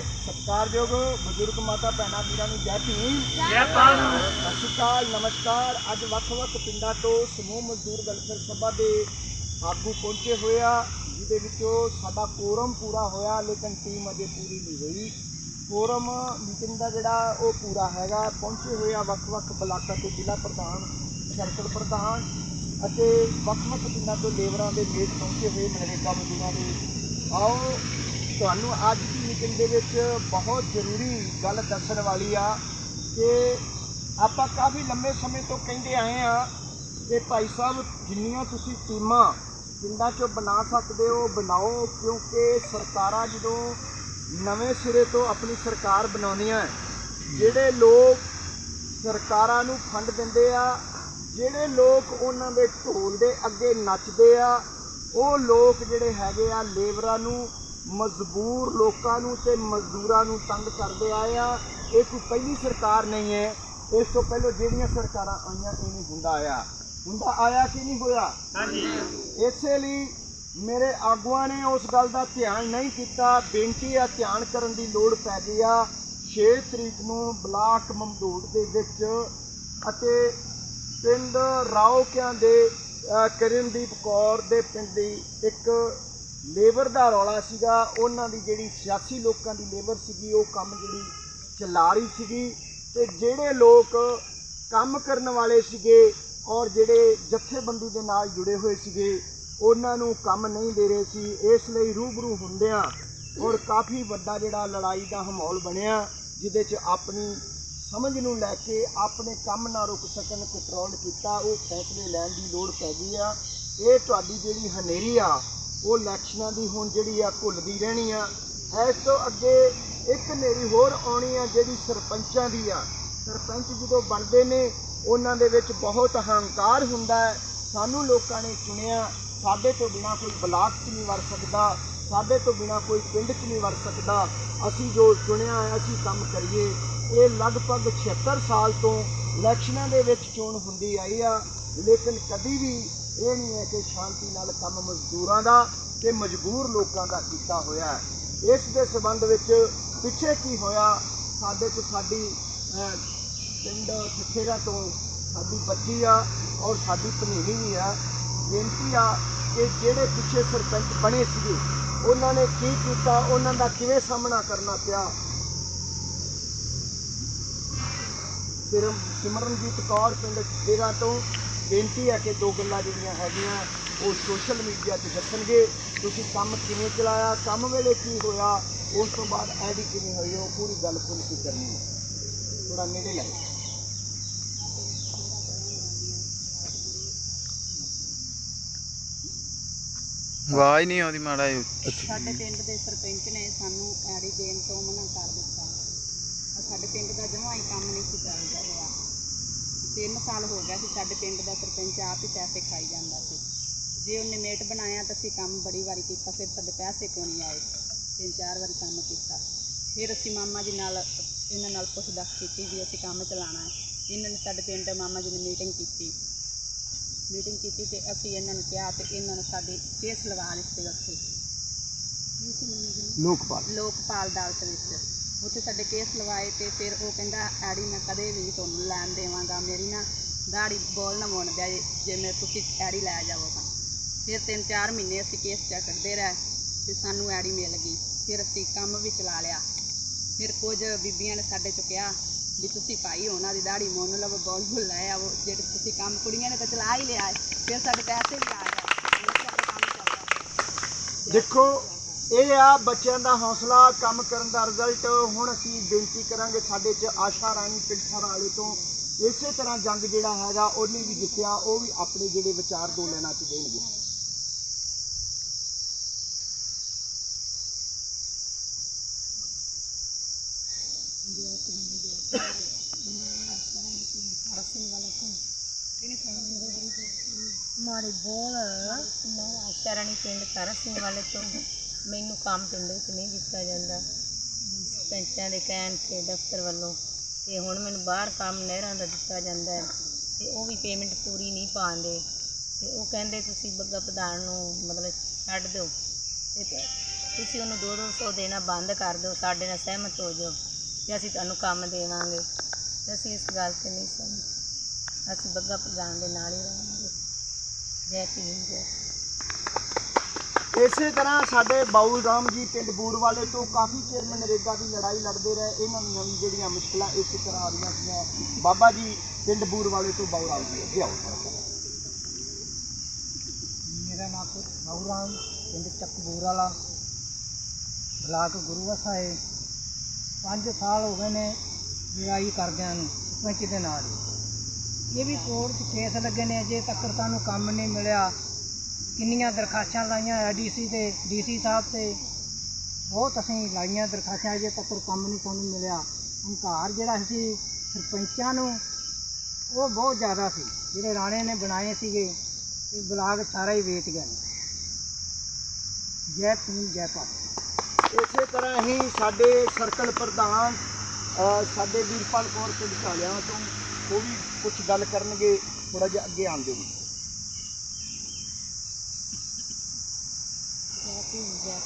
ਸਤਿਕਾਰਯੋਗ ਬਜ਼ੁਰਗ ਮਾਤਾ ਭੈਣਾਂ ਵੀਰਾਂ ਨੂੰ ਜੈ ਭੀਮ। ਜੈ ਭਾਰਤ। ਸਤਿ ਸ਼੍ਰੀ ਅਕਾਲ ਨਮਸਕਾਰ। ਅੱਜ ਵੱਖ-ਵੱਖ ਪਿੰਡਾਂ ਤੋਂ ਸਮੂਹ ਮਜ਼ਦੂਰ ਵੈਲਫੇਅਰ ਸਭਾ ਦੇ ਆਗੂ ਪਹੁੰਚੇ ਹੋਏ ਆ ਜਿਹਦੇ ਵਿੱਚੋਂ ਸਾਡਾ ਕੋਰਮ ਪੂਰਾ ਹੋਇਆ ਲੇਕਿਨ ਟੀਮ ਅਜੇ ਪੂਰੀ ਨਹੀਂ ਹੋਈ। ਕੋਰਮ ਮੀਟਿੰਗ ਦਾ ਜਿਹੜਾ ਉਹ ਪੂਰਾ ਹੈਗਾ ਪਹੁੰਚੇ ਹੋਏ ਆ ਵੱਖ-ਵੱਖ ਬਲਾਕਾਂ ਤੋਂ ਜ਼ਿਲ੍ਹਾ ਪ੍ਰਧਾਨ ਸਰਕਲ ਪ੍ਰਧਾਨ ਅਤੇ ਵੱਖ-ਵੱਖ ਪਿੰਡਾਂ ਤੋਂ ਲੇਬਰਾਂ ਦੇ ਮੇਟ ਪਹੁੰਚੇ ਹੋਏ ਮਨਰੇਗਾ ਮਜ਼ਦੂਰਾਂ ਦੇ। ਆਓ ਤੁਹਾਨੂੰ ਅੱਜ ਦੀ ਮੀਟਿੰਗ ਦੇ ਵਿੱਚ ਬਹੁਤ ਜ਼ਰੂਰੀ ਗੱਲ ਦੱਸਣ ਵਾਲੀ ਆ ਕਿ ਆਪਾਂ ਕਾਫੀ ਲੰਮੇ ਸਮੇਂ ਤੋਂ ਕਹਿੰਦੇ ਆਏ ਆ ਕਿ ਭਾਈ ਸਾਹਿਬ, ਜਿੰਨੀਆਂ ਤੁਸੀਂ ਟੀਮਾਂ ਪਿੰਡਾਂ 'ਚੋਂ ਬਣਾ ਸਕਦੇ ਹੋ, ਬਣਾਓ, ਕਿਉਂਕਿ ਸਰਕਾਰਾਂ ਜਦੋਂ ਨਵੇਂ ਸਿਰੇ ਤੋਂ ਆਪਣੀ ਸਰਕਾਰ ਬਣਾਉਂਦੀਆਂ ਜਿਹੜੇ ਲੋਕ ਸਰਕਾਰਾਂ ਨੂੰ ਫੰਡ ਦਿੰਦੇ ਆ, ਜਿਹੜੇ ਲੋਕ ਉਹਨਾਂ ਦੇ ਢੋਲ ਦੇ ਅੱਗੇ ਨੱਚਦੇ ਆ, ਉਹ ਲੋਕ ਜਿਹੜੇ ਹੈਗੇ ਆ ਲੇਬਰਾਂ ਨੂੰ ਮਜਬੂਰ ਲੋਕਾਂ ਨੂੰ ਤੇ ਮਜ਼ਦੂਰਾਂ ਨੂੰ ਤੰਗ ਕਰਦੇ ਆਏ ਆ। ਇਹ ਕੋਈ ਪਹਿਲੀ ਸਰਕਾਰ ਨਹੀਂ ਹੈ। ਇਸ ਤੋਂ ਪਹਿਲਾਂ ਜਿਹੜੀਆਂ ਸਰਕਾਰਾਂ ਆਈਆਂ ਇਹ ਨਹੀਂ ਹੁੰਦਾ ਆਇਆ। ਹੁੰਦਾ ਆਇਆ ਕਿ ਨਹੀਂ ਹੋਇਆ? ਹਾਂਜੀ। ਇਸੇ ਲਈ ਮੇਰੇ ਆਗੂਆਂ ਨੇ ਉਸ ਗੱਲ ਦਾ ਧਿਆਨ ਨਹੀਂ ਕੀਤਾ। ਬੇਨਤੀ ਆ ਧਿਆਨ ਕਰਨ ਦੀ ਲੋੜ ਪੈ ਗਈ ਆ। 6 ਤਰੀਕ ਨੂੰ ਬਲਾਕ ਮਮਦੂੜ ਦੇ ਵਿੱਚ ਅਤੇ ਪਿੰਡ ਰਾਓਕਿਆਂ ਦੇ ਕਰਨਦੀਪ ਕੌਰ ਦੇ ਪਿੰਡ ਦੀ ਇੱਕ ਲੇਬਰ ਦਾ ਰੌਲਾ ਸੀਗਾ। ਉਹਨਾਂ ਦੀ ਜਿਹੜੀ ਸਿਆਸੀ ਲੋਕਾਂ ਦੀ ਲੇਬਰ ਸੀਗੀ, ਉਹ ਕੰਮ ਜਿਹੜੀ ਚਲਾ ਰਹੀ ਸੀਗੀ ਤੇ ਜਿਹੜੇ ਲੋਕ ਕੰਮ ਕਰਨ ਵਾਲੇ ਸੀਗੇ ਔਰ ਜਿਹੜੇ ਜਥੇਬੰਦੀ ਦੇ ਨਾਲ ਜੁੜੇ ਹੋਏ ਸੀਗੇ, ਉਹਨਾਂ ਨੂੰ ਕੰਮ ਨਹੀਂ ਦੇ ਰਹੇ ਸੀ। ਇਸ ਲਈ ਰੂਬਰੂ ਹੁੰਦਿਆਂ ਔਰ ਕਾਫੀ ਵੱਡਾ ਜਿਹੜਾ ਲੜਾਈ ਦਾ ਮਾਹੌਲ ਬਣਿਆ, ਜਿਹਦੇ 'ਚ ਆਪਣੀ ਸਮਝ ਨੂੰ ਲੈ ਕੇ ਆਪਣੇ ਕੰਮ ਨਾ ਰੁਕ ਸਕਣ ਕੰਟਰੋਲ ਕੀਤਾ, ਉਹ ਫੈਸਲੇ ਲੈਣ ਦੀ ਲੋੜ ਪੈ ਗਈ ਆ। ਇਹ ਤੁਹਾਡੀ ਜਿਹੜੀ ਹਨੇਰੀ ਆ ਉਹ ਇਲੈਕਸ਼ਨਾਂ ਦੀ ਹੁਣ ਜਿਹੜੀ ਆ ਭੁੱਲਦੀ ਰਹਿਣੀ ਆ। ਇਸ ਤੋਂ ਅੱਗੇ ਇੱਕ ਹਨੇਰੀ ਹੋਰ ਆਉਣੀ ਆ ਜਿਹੜੀ ਸਰਪੰਚਾਂ ਦੀ ਆ। ਸਰਪੰਚ ਜਦੋਂ ਬਣਦੇ ਨੇ, ਉਹਨਾਂ ਦੇ ਵਿੱਚ ਬਹੁਤ ਹੰਕਾਰ ਹੁੰਦਾ ਹੈ। ਸਾਨੂੰ ਲੋਕਾਂ ਨੇ ਚੁਣਿਆ, ਸਾਡੇ ਤੋਂ ਬਿਨਾ ਕੋਈ ਬਲਾਕ 'ਚ ਨਹੀਂ ਵੜ ਸਕਦਾ, ਸਾਡੇ ਤੋਂ ਬਿਨਾ ਕੋਈ ਪਿੰਡ 'ਚ ਨਹੀਂ ਵੜ ਸਕਦਾ। ਅਸੀਂ ਜੋ ਚੁਣਿਆ ਹੈ, ਅਸੀਂ ਕੰਮ ਕਰੀਏ। ਇਹ ਲਗਭਗ 76 ਸਾਲ ਤੋਂ ਇਲੈਕਸ਼ਨਾਂ ਦੇ ਵਿੱਚ ਚੋਣ ਹੁੰਦੀ ਆਈ ਆ। ਲੇਕਿਨ ਕਦੀ ਵੀ ਇਹ ਨਹੀਂ ਹੈ ਕਿ ਸ਼ਾਂਤੀ ਨਾਲ ਕੰਮ ਮਜ਼ਦੂਰਾਂ ਦਾ ਤੇ ਮਜਬੂਰ ਲੋਕਾਂ ਦਾ ਕੀਤਾ ਹੋਇਆ ਹੈ। ਇਸ ਦੇ ਸੰਬੰਧ ਵਿੱਚ ਪਿੱਛੇ ਕੀ ਹੋਇਆ? ਸਾਡੇ ਤੋਂ ਸਾਡੀ ਪਿੰਡ ਠਠੇਰਾ ਤੋਂ ਸਾਡੀ ਬੱਚੀ ਆ ਔਰ ਸਾਡੀ ਭਨੇਵੀ ਵੀ ਆ। ਬੇਨਤੀ ਆ ਕਿ ਜਿਹੜੇ ਪਿੱਛੇ ਸਰਪੰਚ ਬਣੇ ਸੀਗੇ, ਉਹਨਾਂ ਨੇ ਕੀ ਕੀਤਾ? ਉਹਨਾਂ ਦਾ ਕਿਵੇਂ ਸਾਹਮਣਾ ਕਰਨਾ ਪਿਆ? ਸਿਰਮ ਸਿਮਰਨਜੀਤ ਕੌਰ ਪਿੰਡ ਠਠੇਰਾ ਤੋਂ ਬੇਨਤੀ ਹੈ ਕਿ ਦੋ ਗੱਲਾਂ ਜਿਹੜੀਆਂ ਹੈਗੀਆਂ ਉਹ ਸੋਸ਼ਲ ਮੀਡੀਆ 'ਤੇ ਦੱਸਣਗੇ। ਤੁਸੀਂ ਕੰਮ ਕਿਵੇਂ ਚਲਾਇਆ ਕੰਮ ਵੇਲੇ ਕੀ ਹੋਇਆ ਉਸ ਤੋਂ ਬਾਅਦ ਐਡੀ ਕਿਵੇਂ ਹੋਈ ਉਹ ਪੂਰੀ ਗੱਲ ਖੁੱਲ੍ਹ ਕੇ ਕਰਨੀ ਹੈ। ਥੋੜਾ ਨੇੜੇ ਲੱਗ। ਆਵਾਜ਼ ਨਹੀਂ ਆਉਂਦੀ ਮਾੜਾ। ਸਾਡੇ ਪਿੰਡ ਦੇ ਸਰਪੰਚ ਨੇ ਸਾਨੂੰ ਐੜੀ ਦੇਣ ਤੋਂ ਮਨਾ ਕਰ ਦਿੱਤਾ। ਸਾਡੇ ਪਿੰਡ ਦਾ ਜਮਾਂ ਹੀ ਕੰਮ ਨਹੀਂ ਸੀ ਚੱਲਦਾ ਰਿਹਾ। ਤਿੰਨ ਸਾਲ ਹੋ ਗਿਆ ਸੀ ਸਾਡੇ ਪਿੰਡ ਦਾ ਸਰਪੰਚ ਆਪ ਹੀ ਪੈਸੇ ਖਾਈ ਜਾਂਦਾ ਸੀ। ਜੇ ਉਹਨੇ ਮੇਟ ਬਣਾਇਆ ਤਾਂ ਅਸੀਂ ਕੰਮ ਬੜੀ ਵਾਰੀ ਕੀਤਾ ਫਿਰ ਸਾਡੇ ਪੈਸੇ ਕਿਉਂ ਨਹੀਂ ਆਏ? ਤਿੰਨ ਚਾਰ ਵਾਰੀ ਕੰਮ ਕੀਤਾ। ਫਿਰ ਅਸੀਂ ਮਾਮਾ ਜੀ ਨਾਲ ਇਹਨਾਂ ਨਾਲ ਪੁੱਛ ਦੱਸ ਕੀਤੀ ਵੀ ਅਸੀਂ ਕੰਮ ਚਲਾਉਣਾ ਹੈ। ਇਹਨਾਂ ਨੇ ਸਾਡੇ ਪਿੰਡ ਮਾਮਾ ਜੀ ਨੇ ਮੀਟਿੰਗ ਕੀਤੀ। ਮੀਟਿੰਗ ਕੀਤੀ ਤੇ ਅਸੀਂ ਇਹਨਾਂ ਨੂੰ ਕਿਹਾ ਤੇ ਇਹਨਾਂ ਨੇ ਸਾਡੀ ਕੇਸ ਲਵਾ ਲਿੱਤੇ ਉੱਥੇ। ਲੋਕਪਾਲ। ਲੋਕਪਾਲ ਅਦਾਲਤ ਵਿੱਚ। ਉੱਥੇ ਸਾਡੇ ਕੇਸ ਲਵਾਏ ਤੇ ਫਿਰ ਉਹ ਕਹਿੰਦਾ ਐੜੀ ਮੈਂ ਕਦੇ ਵੀ ਨਹੀਂ ਤੁਹਾਨੂੰ ਲੈਣ ਦੇਵਾਂਗਾ। ਮੇਰੀ ਨਾ ਦਾੜੀ ਬੋਲ ਨਾ ਮੋਣ ਦਿਆ ਜੇ ਜੇ ਮੈਂ ਤੁਸੀਂ ਐੜੀ ਲੈ ਜਾਵੋ ਤਾਂ। ਫਿਰ ਤਿੰਨ ਚਾਰ ਮਹੀਨੇ ਅਸੀਂ ਕੇਸ ਚੈੱਕ ਕਰਦੇ ਰਹੇ ਤੇ ਸਾਨੂੰ ਐੜੀ ਮਿਲ ਗਈ। ਫਿਰ ਅਸੀਂ ਕੰਮ ਵੀ ਚਲਾ ਲਿਆ। ਫਿਰ ਕੁਝ ਬੀਬੀਆਂ ਨੇ ਸਾਡੇ ਚੋਂ ਕਿਹਾ ਵੀ ਤੁਸੀਂ ਭਾਈ ਉਹਨਾਂ ਦੀ ਦਾੜੀ ਮੁੰਨ ਲਵੋ, ਬੋਲ ਬੋਲ ਲੈ ਆਵੋ। ਜੇ ਤੁਸੀਂ ਕੰਮ ਕੁੜੀਆਂ ਨੇ ਤਾਂ ਚਲਾ ਹੀ ਲਿਆ ਫਿਰ ਸਾਡੇ ਪੈਸੇ ਵੀ ਆ ਗਏ। ਦੇਖੋ ਇਹ ਆ ਬੱਚਿਆਂ ਦਾ ਹੌਸਲਾ, ਕੰਮ ਕਰਨ ਦਾ ਰਿਜ਼ਲਟ ਹੁਣ ਅਸੀਂ ਬੇਨਤੀ ਕਰਾਂਗੇ ਸਾਡੇ ਚ ਆਸ਼ਾ ਰਾਣੀ ਪਿੰਡਸਰ ਵਾਲੇ ਤੋਂ। ਇਸੇ ਤਰ੍ਹਾਂ ਜੰਗ ਜਿਹੜਾ ਹੈਗਾ, ਉਹਨੇ ਵੀ ਜਿੱਤਿਆ, ਉਹ ਵੀ ਆਪਣੇ ਜਿਹੜੇ ਵਿਚਾਰ ਦੋ ਲੈਣਾ ਚ ਦੇਣਗੇ। ਮਾਰੇ ਬੋਲ। ਮੈਂ ਆਸ਼ਾ ਰਾਣੀ ਪਿੰਡ ਤਾਰਾ ਸਿੰਘ ਵਾਲੇ ਤੋਂ। ਮੈਨੂੰ ਕੰਮ ਪਿੰਡ ਵਿੱਚ ਨਹੀਂ ਦਿੱਤਾ ਜਾਂਦਾ। ਸਰਪੰਚਾਂ ਦੇ ਕਹਿਣ ਤੇ ਦਫ਼ਤਰ ਵੱਲੋਂ ਅਤੇ ਹੁਣ ਮੈਨੂੰ ਬਾਹਰ ਕੰਮ ਨਹਿਰਾਂ ਦਾ ਦਿੱਤਾ ਜਾਂਦਾ ਹੈ ਤੇ ਉਹ ਵੀ ਪੇਮੈਂਟ ਪੂਰੀ ਨਹੀਂ ਪਾਉਂਦੇ। ਅਤੇ ਉਹ ਕਹਿੰਦੇ ਤੁਸੀਂ ਬੱਗਾ ਪ੍ਰਧਾਨ ਨੂੰ ਮਤਲਬ ਛੱਡ ਦਿਓ। ਅਤੇ ਤੁਸੀਂ ਉਹਨੂੰ ਦੋ ਦੋ ਸੌ ਦੇਣਾ ਬੰਦ ਕਰ ਦਿਓ, ਸਾਡੇ ਨਾਲ ਸਹਿਮਤ ਹੋ ਜਾਓ ਤੇ ਅਸੀਂ ਤੁਹਾਨੂੰ ਕੰਮ ਦੇਵਾਂਗੇ। ਤੇ ਅਸੀਂ ਇਸ ਗੱਲ ਤੇ ਨਹੀਂ ਸਹਿਮਤ। ਅਸੀਂ ਬੱਗਾ ਪ੍ਰਧਾਨ ਦੇ ਨਾਲ ਹੀ ਰਹਾਂਗੇ। ਜੈ ਭੀਮ, ਜੈ ਇਸੇ ਤਰ੍ਹਾਂ ਸਾਡੇ ਬਾਉਲ ਰਾਮ ਜੀ ਪਿੰਡ ਬੂਰ ਵਾਲੇ ਤੋਂ ਕਾਫੀ ਚਿਰ ਮਨਰੇਗਾ ਦੀ ਲੜਾਈ ਲੜਦੇ ਰਹੇ। ਇਹਨਾਂ ਦੀਆਂ ਵੀ ਜਿਹੜੀਆਂ ਮੁਸ਼ਕਲਾਂ ਇਸੇ ਤਰ੍ਹਾਂ ਆ ਰਹੀਆਂ ਸੀਗੀਆਂ। ਬਾਬਾ ਜੀ ਪਿੰਡ ਬੂਰ ਵਾਲੇ ਤੋਂ ਬਾਉਲ ਰਾਮ ਜੀ ਅੱਗੇ ਆਓ। ਮੇਰਾ ਨਾਮ ਬਾਉਰਾਮ ਪਿੰਡ ਚੱਕਬੂਰ ਵਾਲਾ ਬਲਾਕ ਗੁਰੂਵਸਾ ਹੈ 5 ਸਾਲ ਹੋ ਗਏ ਨੇ ਲੜਾਈ ਕਰਦਿਆਂ ਨੂੰ, ਸਰਪੰਚ ਦੇ ਨਾਲ। ਇਹ ਵੀ ਕੋਰਟ 'ਚ ਕੇਸ ਲੱਗੇ ਨੇ, ਅਜੇ ਤੱਕ ਸਾਨੂੰ ਕੰਮ ਨਹੀਂ ਮਿਲਿਆ। ਕਿੰਨੀਆਂ ਦਰਖਾਸਤਾਂ ਲਾਈਆਂ ਐਡੀਸੀ ਤੇ ਡੀਸੀ ਸਾਹਿਬ ਤੇ। ਬਹੁਤ ਅਸੀਂ ਲਾਈਆਂ ਦਰਖਾਸਤਾਂ ਅਜੇ ਤੱਕ ਕੰਮ ਨਹੀਂ ਸਾਨੂੰ ਮਿਲਿਆ। ਹੰਕਾਰ ਜਿਹੜਾ ਸੀ ਸਰਪੰਚਾਂ ਨੂੰ ਉਹ ਬਹੁਤ ਜ਼ਿਆਦਾ ਸੀ। ਜਿਹੜੇ ਰਾਣੇ ਨੇ ਬਣਾਏ ਸੀਗੇ ਤੇ ਬਲਾਕ ਸਾਰਾ ਹੀ ਵੇਚ ਗਏ ਜੈ ਭੀਮ ਜੈ ਭਾਰਤ। ਇਸੇ ਤਰ੍ਹਾਂ ਹੀ ਸਾਡੇ ਸਰਕਲ ਪ੍ਰਧਾਨ ਅ, ਸਾਡੇ ਵੀਰਪਾਲ ਕੌਰ ਪਿੰਡ ਢਾਲਿਆਂ ਤੋਂ ਉਹ ਵੀ ਕੁਝ ਗੱਲ ਕਰਨਗੇ ਥੋੜਾ ਜਿਹਾ ਅੱਗੇ ਆਉਂਦੇ ਦਿਓ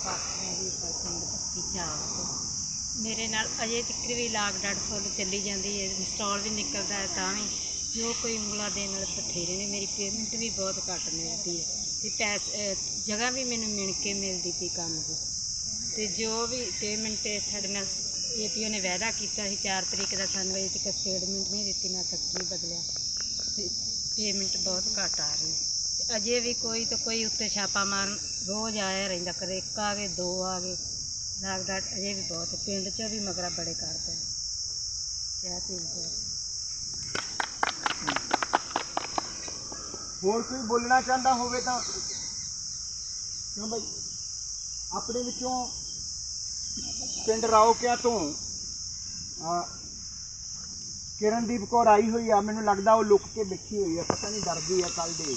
ਭੀਮ ਜੈ ਪਸੰਦ ਬੱਤੀ ਚਾਹ ਮੇਰੇ ਨਾਲ ਅਜੇ ਤੱਕ ਵੀ ਲਾਗ ਡਾਟ ਫੁੱਲ ਚੱਲੀ ਜਾਂਦੀ ਹੈ ਇੰਸਟਾਲ ਵੀ ਨਿਕਲਦਾ ਹੈ ਤਾਂ ਵੀ। ਜੋ ਕੋਈ ਉਂਗਲਾ ਦੇਣ ਨਾਲ ਬਥੇਰੇ ਨੇ, ਮੇਰੀ ਪੇਮੈਂਟ ਵੀ ਬਹੁਤ ਘੱਟ ਮਿਲਦੀ ਹੈ। ਤੇ ਪੈਸੇ ਜਗ੍ਹਾ ਵੀ ਮੈਨੂੰ ਮਿਣ ਕੇ ਮਿਲਦੀ ਤੀ ਕੰਮ ਦੀ। ਤੇ ਜੋ ਵੀ ਪੇਮੈਂਟ ਸਾਡੇ ਨਾਲ ਏਪੀਓ ਨੇ ਵਾਅਦਾ ਕੀਤਾ ਸੀ 4 ਤਰੀਕ ਦਾ ਸਾਨੂੰ ਅਜੇ ਤੱਕ ਸਟੇਟਮੈਂਟ ਨਹੀਂ ਦਿੱਤੀ, ਨਾ ਤੱਕ ਨਹੀਂ ਬਦਲਿਆ। ਤੇ ਪੇਮੈਂਟ ਬਹੁਤ ਘੱਟ ਆ ਰਹੀ ਤੇ ਅਜੇ ਵੀ ਕੋਈ ਤਾਂ ਕੋਈ ਉੱਤੇ ਛਾਪਾ ਮਾਰਨ ਰੋਜ਼ ਆਇਆ ਰਹਿੰਦਾ, ਕਦੇ ਇੱਕ ਆ ਗਏ, ਦੋ ਆ ਗਏ। ਲਾਗਡਾਟ ਅਜੇ ਵੀ ਬਹੁਤ, ਪਿੰਡ 'ਚ ਵੀ ਮਗਰਾ ਬੜੇ ਕਰਦੇ। ਕਿਆ ਤੇ ਹੋਰ ਕੋਈ ਬੋਲਣਾ ਚਾਹੁੰਦਾ ਹੋਵੇ ਤਾਂ? ਕਿਉਂ ਭਾਈ ਆਪਣੇ ਵਿੱਚੋਂ ਪਿੰਡ ਰਾਓਕਿਆ ਤੋਂ ਕਿਰਨਦੀਪ ਕੌਰ ਆਈ ਹੋਈ ਆ। ਮੈਨੂੰ ਲੱਗਦਾ ਉਹ ਲੁੱਕ ਕੇ ਬੈਠੀ ਹੋਈ ਆ। ਪਤਾ ਨਹੀਂ ਡਰਦੀ ਆ ਕੱਲ ਦੇ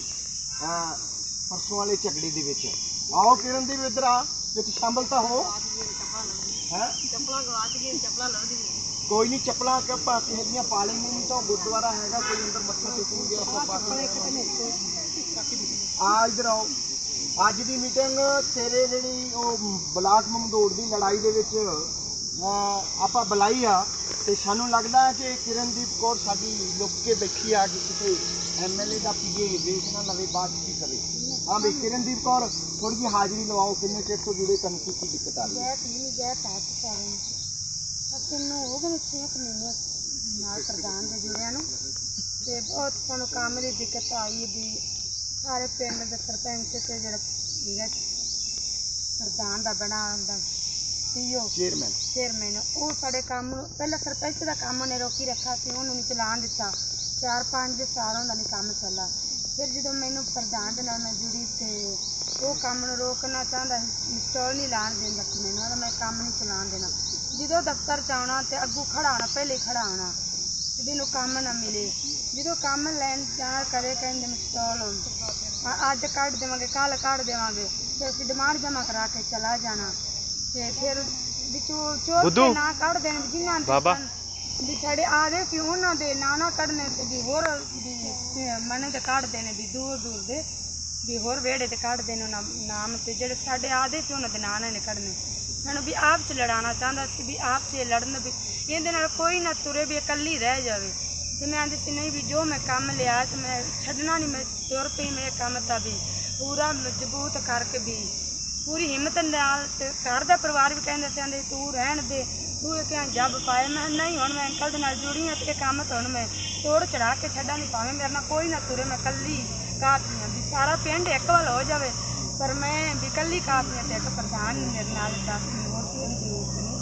ਪਰਸੋਂ ਵਾਲੇ ਝਗੜੇ ਦੇ ਵਿੱਚ। ਆਓ ਕਿਰਨਦੀਪ ਇੱਧਰ ਆ। ਵਿੱਚ ਸ਼ਾਮਲ ਤਾਂ ਹੋ। ਹੈ? ਚੱਪਲਾਂ ਗਵਾਚ ਗਈ ਚੱਪਲਾਂ ਲੱਭ ਗਈ ਕੋਈ ਨਹੀਂ ਚੱਪਲਾਂ ਕਿ ਆਪਾਂ ਕਿਸੇ ਦੀਆਂ ਪਾ ਲੈਣੀ ਨਹੀਂ ਤਾਂ ਉਹ ਗੁਰਦੁਆਰਾ ਹੈਗਾ ਕੋਈ ਅੰਦਰ ਮੱਥਾ ਟੇਕਣਗੇ ਆਪਾਂ ਪਾ ਕੇ ਆ ਇੱਧਰ ਆਓ। ਅੱਜ ਦੀ ਮੀਟਿੰਗ ਤੇਰੇ ਜਿਹੜੀ ਉਹ ਬਲਾਕ ਮਮਦੋੜ ਦੀ ਲੜਾਈ ਦੇ ਵਿੱਚ ਅਹ, ਆਪਾਂ ਬੁਲਾਈ ਆ। ਤੇ ਸਾਨੂੰ ਲੱਗਦਾ ਹੈ ਕਿ ਕਿਰਨਦੀਪ ਕੌਰ ਸਾਡੀ ਲੁੱਕ ਕੇ ਬੈਠੀ ਆ ਕਿ ਕਿਤੇ ਐਮਐਲਏ ਦਾ ਪੀਏ ਵੇਚ ਨਾ ਲਵੇ ਬਾਤ ਕੀ ਕਰੇ। ਹਾਂ ਵੀ ਕਿਰਨਦੀਪ ਕੌਰ ਥੋੜੀ ਜਿਹੀ ਹਾਜ਼ਰੀ ਲਵਾਓ ਕਿੰਨੇ ਚਿਰ ਤੋਂ ਜੁੜੇ ਤੁਹਾਨੂੰ ਕੀ ਕੀ ਦਿੱਕਤ ਆ ਰਹੀ ਹੈ? ਜੈ ਭੀਮ ਜੈ ਭਾਰਤ ਸਾਰਿਆਂ ਨੂੰ ਅਸੀਂ ਨੂੰ ਹੋ ਗਏ ਛੇ ਕੁ ਮਹੀਨੇ ਨਾਲ ਪ੍ਰਧਾਨ ਦੇ ਜੁੜਿਆਂ ਨੂੰ। ਤੇ ਬਹੁਤ ਸਾਨੂੰ ਕੰਮ ਦੀ ਦਿੱਕਤ ਆਈ ਵੀ ਸਾਰੇ ਪਿੰਡ ਦੇ ਸਰਪੰਚ ਤੇ ਜਿਹੜਾ ਸੀਗਾ ਪ੍ਰਧਾਨ ਦਾ ਬਣਾ ਹੁੰਦਾ ਸੀਓ ਚੇਅਰਮੈਨ ਚੇਅਰਮੈਨ ਉਹ ਸਾਡੇ ਕੰਮ ਨੂੰ ਪਹਿਲਾਂ ਸਰਪੰਚ ਦਾ ਕੰਮ ਨੇ ਰੋਕੀ ਰੱਖਿਆ ਸੀ ਉਹਨੂੰ ਨਹੀਂ ਚਲਾਉਣ ਦਿੱਤਾ। ਚਾਰ ਪੰਜ ਸਾਲ ਉਹਦਾ ਨਹੀਂ ਕੰਮ ਚੱਲਾ ਫਿਰ ਜਦੋਂ ਮੈਨੂੰ ਪ੍ਰਧਾਨ ਦੇ ਨਾਲ ਮੈਂ ਜੁੜੀ ਤੇ ਉਹ ਕੰਮ ਨੂੰ ਰੋਕਣਾ ਚਾਹੁੰਦਾ ਸੀ ਇੰਸਟਾਲ ਨਹੀਂ ਲਾਉਣ ਦਿੰਦਾ ਸੀ ਮੈਨੂੰ ਉਹਦਾ ਮੈਂ ਕੰਮ ਨਹੀਂ ਚਲਾਉਣ ਦੇਣਾ। ਜਦੋਂ ਦਫ਼ਤਰ ਚ ਆਉਣਾ ਤੇ ਅੱਗੂ ਖੜਾ ਹੋਣਾ ਪਹਿਲੇ ਹੀ ਖੜਾ ਹੋਣਾ ਜਿਹਦੇ ਨੂੰ ਕੰਮ ਨਾ ਮਿਲੇ। ਜਦੋਂ ਕੰਮ ਲੈਣ ਜਾਣਾ ਕਰੇ ਕਹਿੰਦੇ ਇੰਸਟਾਲ ਅੱਜ ਕੱਢ ਦੇਵਾਂਗੇ ਕੱਲ ਕੱਢ ਦੇਵਾਂਗੇ। ਤੇ ਅਸੀਂ ਡਿਮਾਂਡ ਜਮ੍ਹਾਂ ਕਰਾ ਕੇ ਚਲਾ ਜਾਣਾ। ਤੇ ਫਿਰ ਵਿੱਚੋਂ ਚੋਰ ਨਾ ਕੱਢ ਦੇਣ ਜਿਨ੍ਹਾਂ ਦੇ ਬਾਬਾ। ਵੀ ਸਾਡੇ ਆਦੇ ਸੀ ਉਹਨਾਂ ਦੇ ਨਾ ਨਾ ਕੱਢਨੇ ਤੇ ਵੀ ਹੋਰ ਵੀ ਮਨੇ ਤੇ ਕੱਢਦੇ ਨੇ ਵੀ ਦੂਰ ਦੂਰ ਦੇ, ਵੀ ਹੋਰ ਵਿਹੜੇ ਤੇ ਕੱਢਦੇ ਨੇ ਉਹਨਾਂ ਨਾਮ ਤੇ, ਜਿਹੜੇ ਸਾਡੇ ਆਦੇ ਸੀ ਉਹਨਾਂ ਦੇ ਨਾਂ ਨੇ ਕੱਢਨੇ ਸਾਨੂੰ ਵੀ ਆਪ ਚ ਲੜਾਉਣਾ ਚਾਹੁੰਦਾ ਸੀ ਵੀ ਆਪ ਚ ਲੜਨ ਵੀ, ਇਹਦੇ ਨਾਲ ਕੋਈ ਨਾ ਤੁਰੇ ਵੀ ਇਕੱਲੀ ਰਹਿ ਜਾਵੇ। ਤੇ ਮੈਂ ਆਂਦੀ ਸੀ, ਨਹੀਂ ਵੀ ਜੋ ਮੈਂ ਕੰਮ ਲਿਆ ਤੇ ਮੈਂ ਛੱਡਣਾ ਨਹੀਂ ਮੈਂ ਤੁਰ ਪਈ ਮੇਰੇ ਕੰਮ ਤਾਂ ਵੀ ਪੂਰਾ ਮਜ਼ਬੂਤ ਕਰਕੇ ਵੀ, ਪੂਰੀ ਹਿੰਮਤ ਨਾਲ ਤੇ ਘਰ ਦਾ ਪਰਿਵਾਰ ਵੀ ਕਹਿੰਦੇ ਸੀ ਆਂਦੇ ਤੂੰ ਰਹਿਣ ਦੇ। ਤੂੰ ਇਹ ਜੱਬ ਪਾਏ? ਮੈਂ ਕਿਹਾ ਨਹੀਂ ਹੁਣ ਮੈਂ ਅੰਕਲ ਦੇ ਨਾਲ ਜੁੜੀ ਹਾਂ ਤੇ ਕੰਮ ਤਾਂ ਮੈਂ ਤੋੜ ਚੜਾ ਕੇ ਛੱਡਾਂ ਨਹੀਂ ਭਾਵੇਂ ਮੇਰੇ ਨਾਲ ਕੋਈ ਨਾ ਤੁਰੇ, ਮੈਂ ਕੱਲੀ ਕਾਫੀ ਹਾਂ ਵੀ ਸਾਰਾ ਪਿੰਡ ਇੱਕ ਵੱਲ ਹੋ ਜਾਵੇ। ਪਰ ਮੈਂ ਵੀ ਕੱਲੀ ਕਾਫੀ ਤੇ ਇੱਕ ਪ੍ਰਧਾਨ ਹੀ ਮੇਰੇ ਨਾਲ ਕਾਫੀ ਮੈਨੂੰ ਹੋਰ ਕੋਈ ਜ਼ਰੂਰਤ ਨਹੀਂ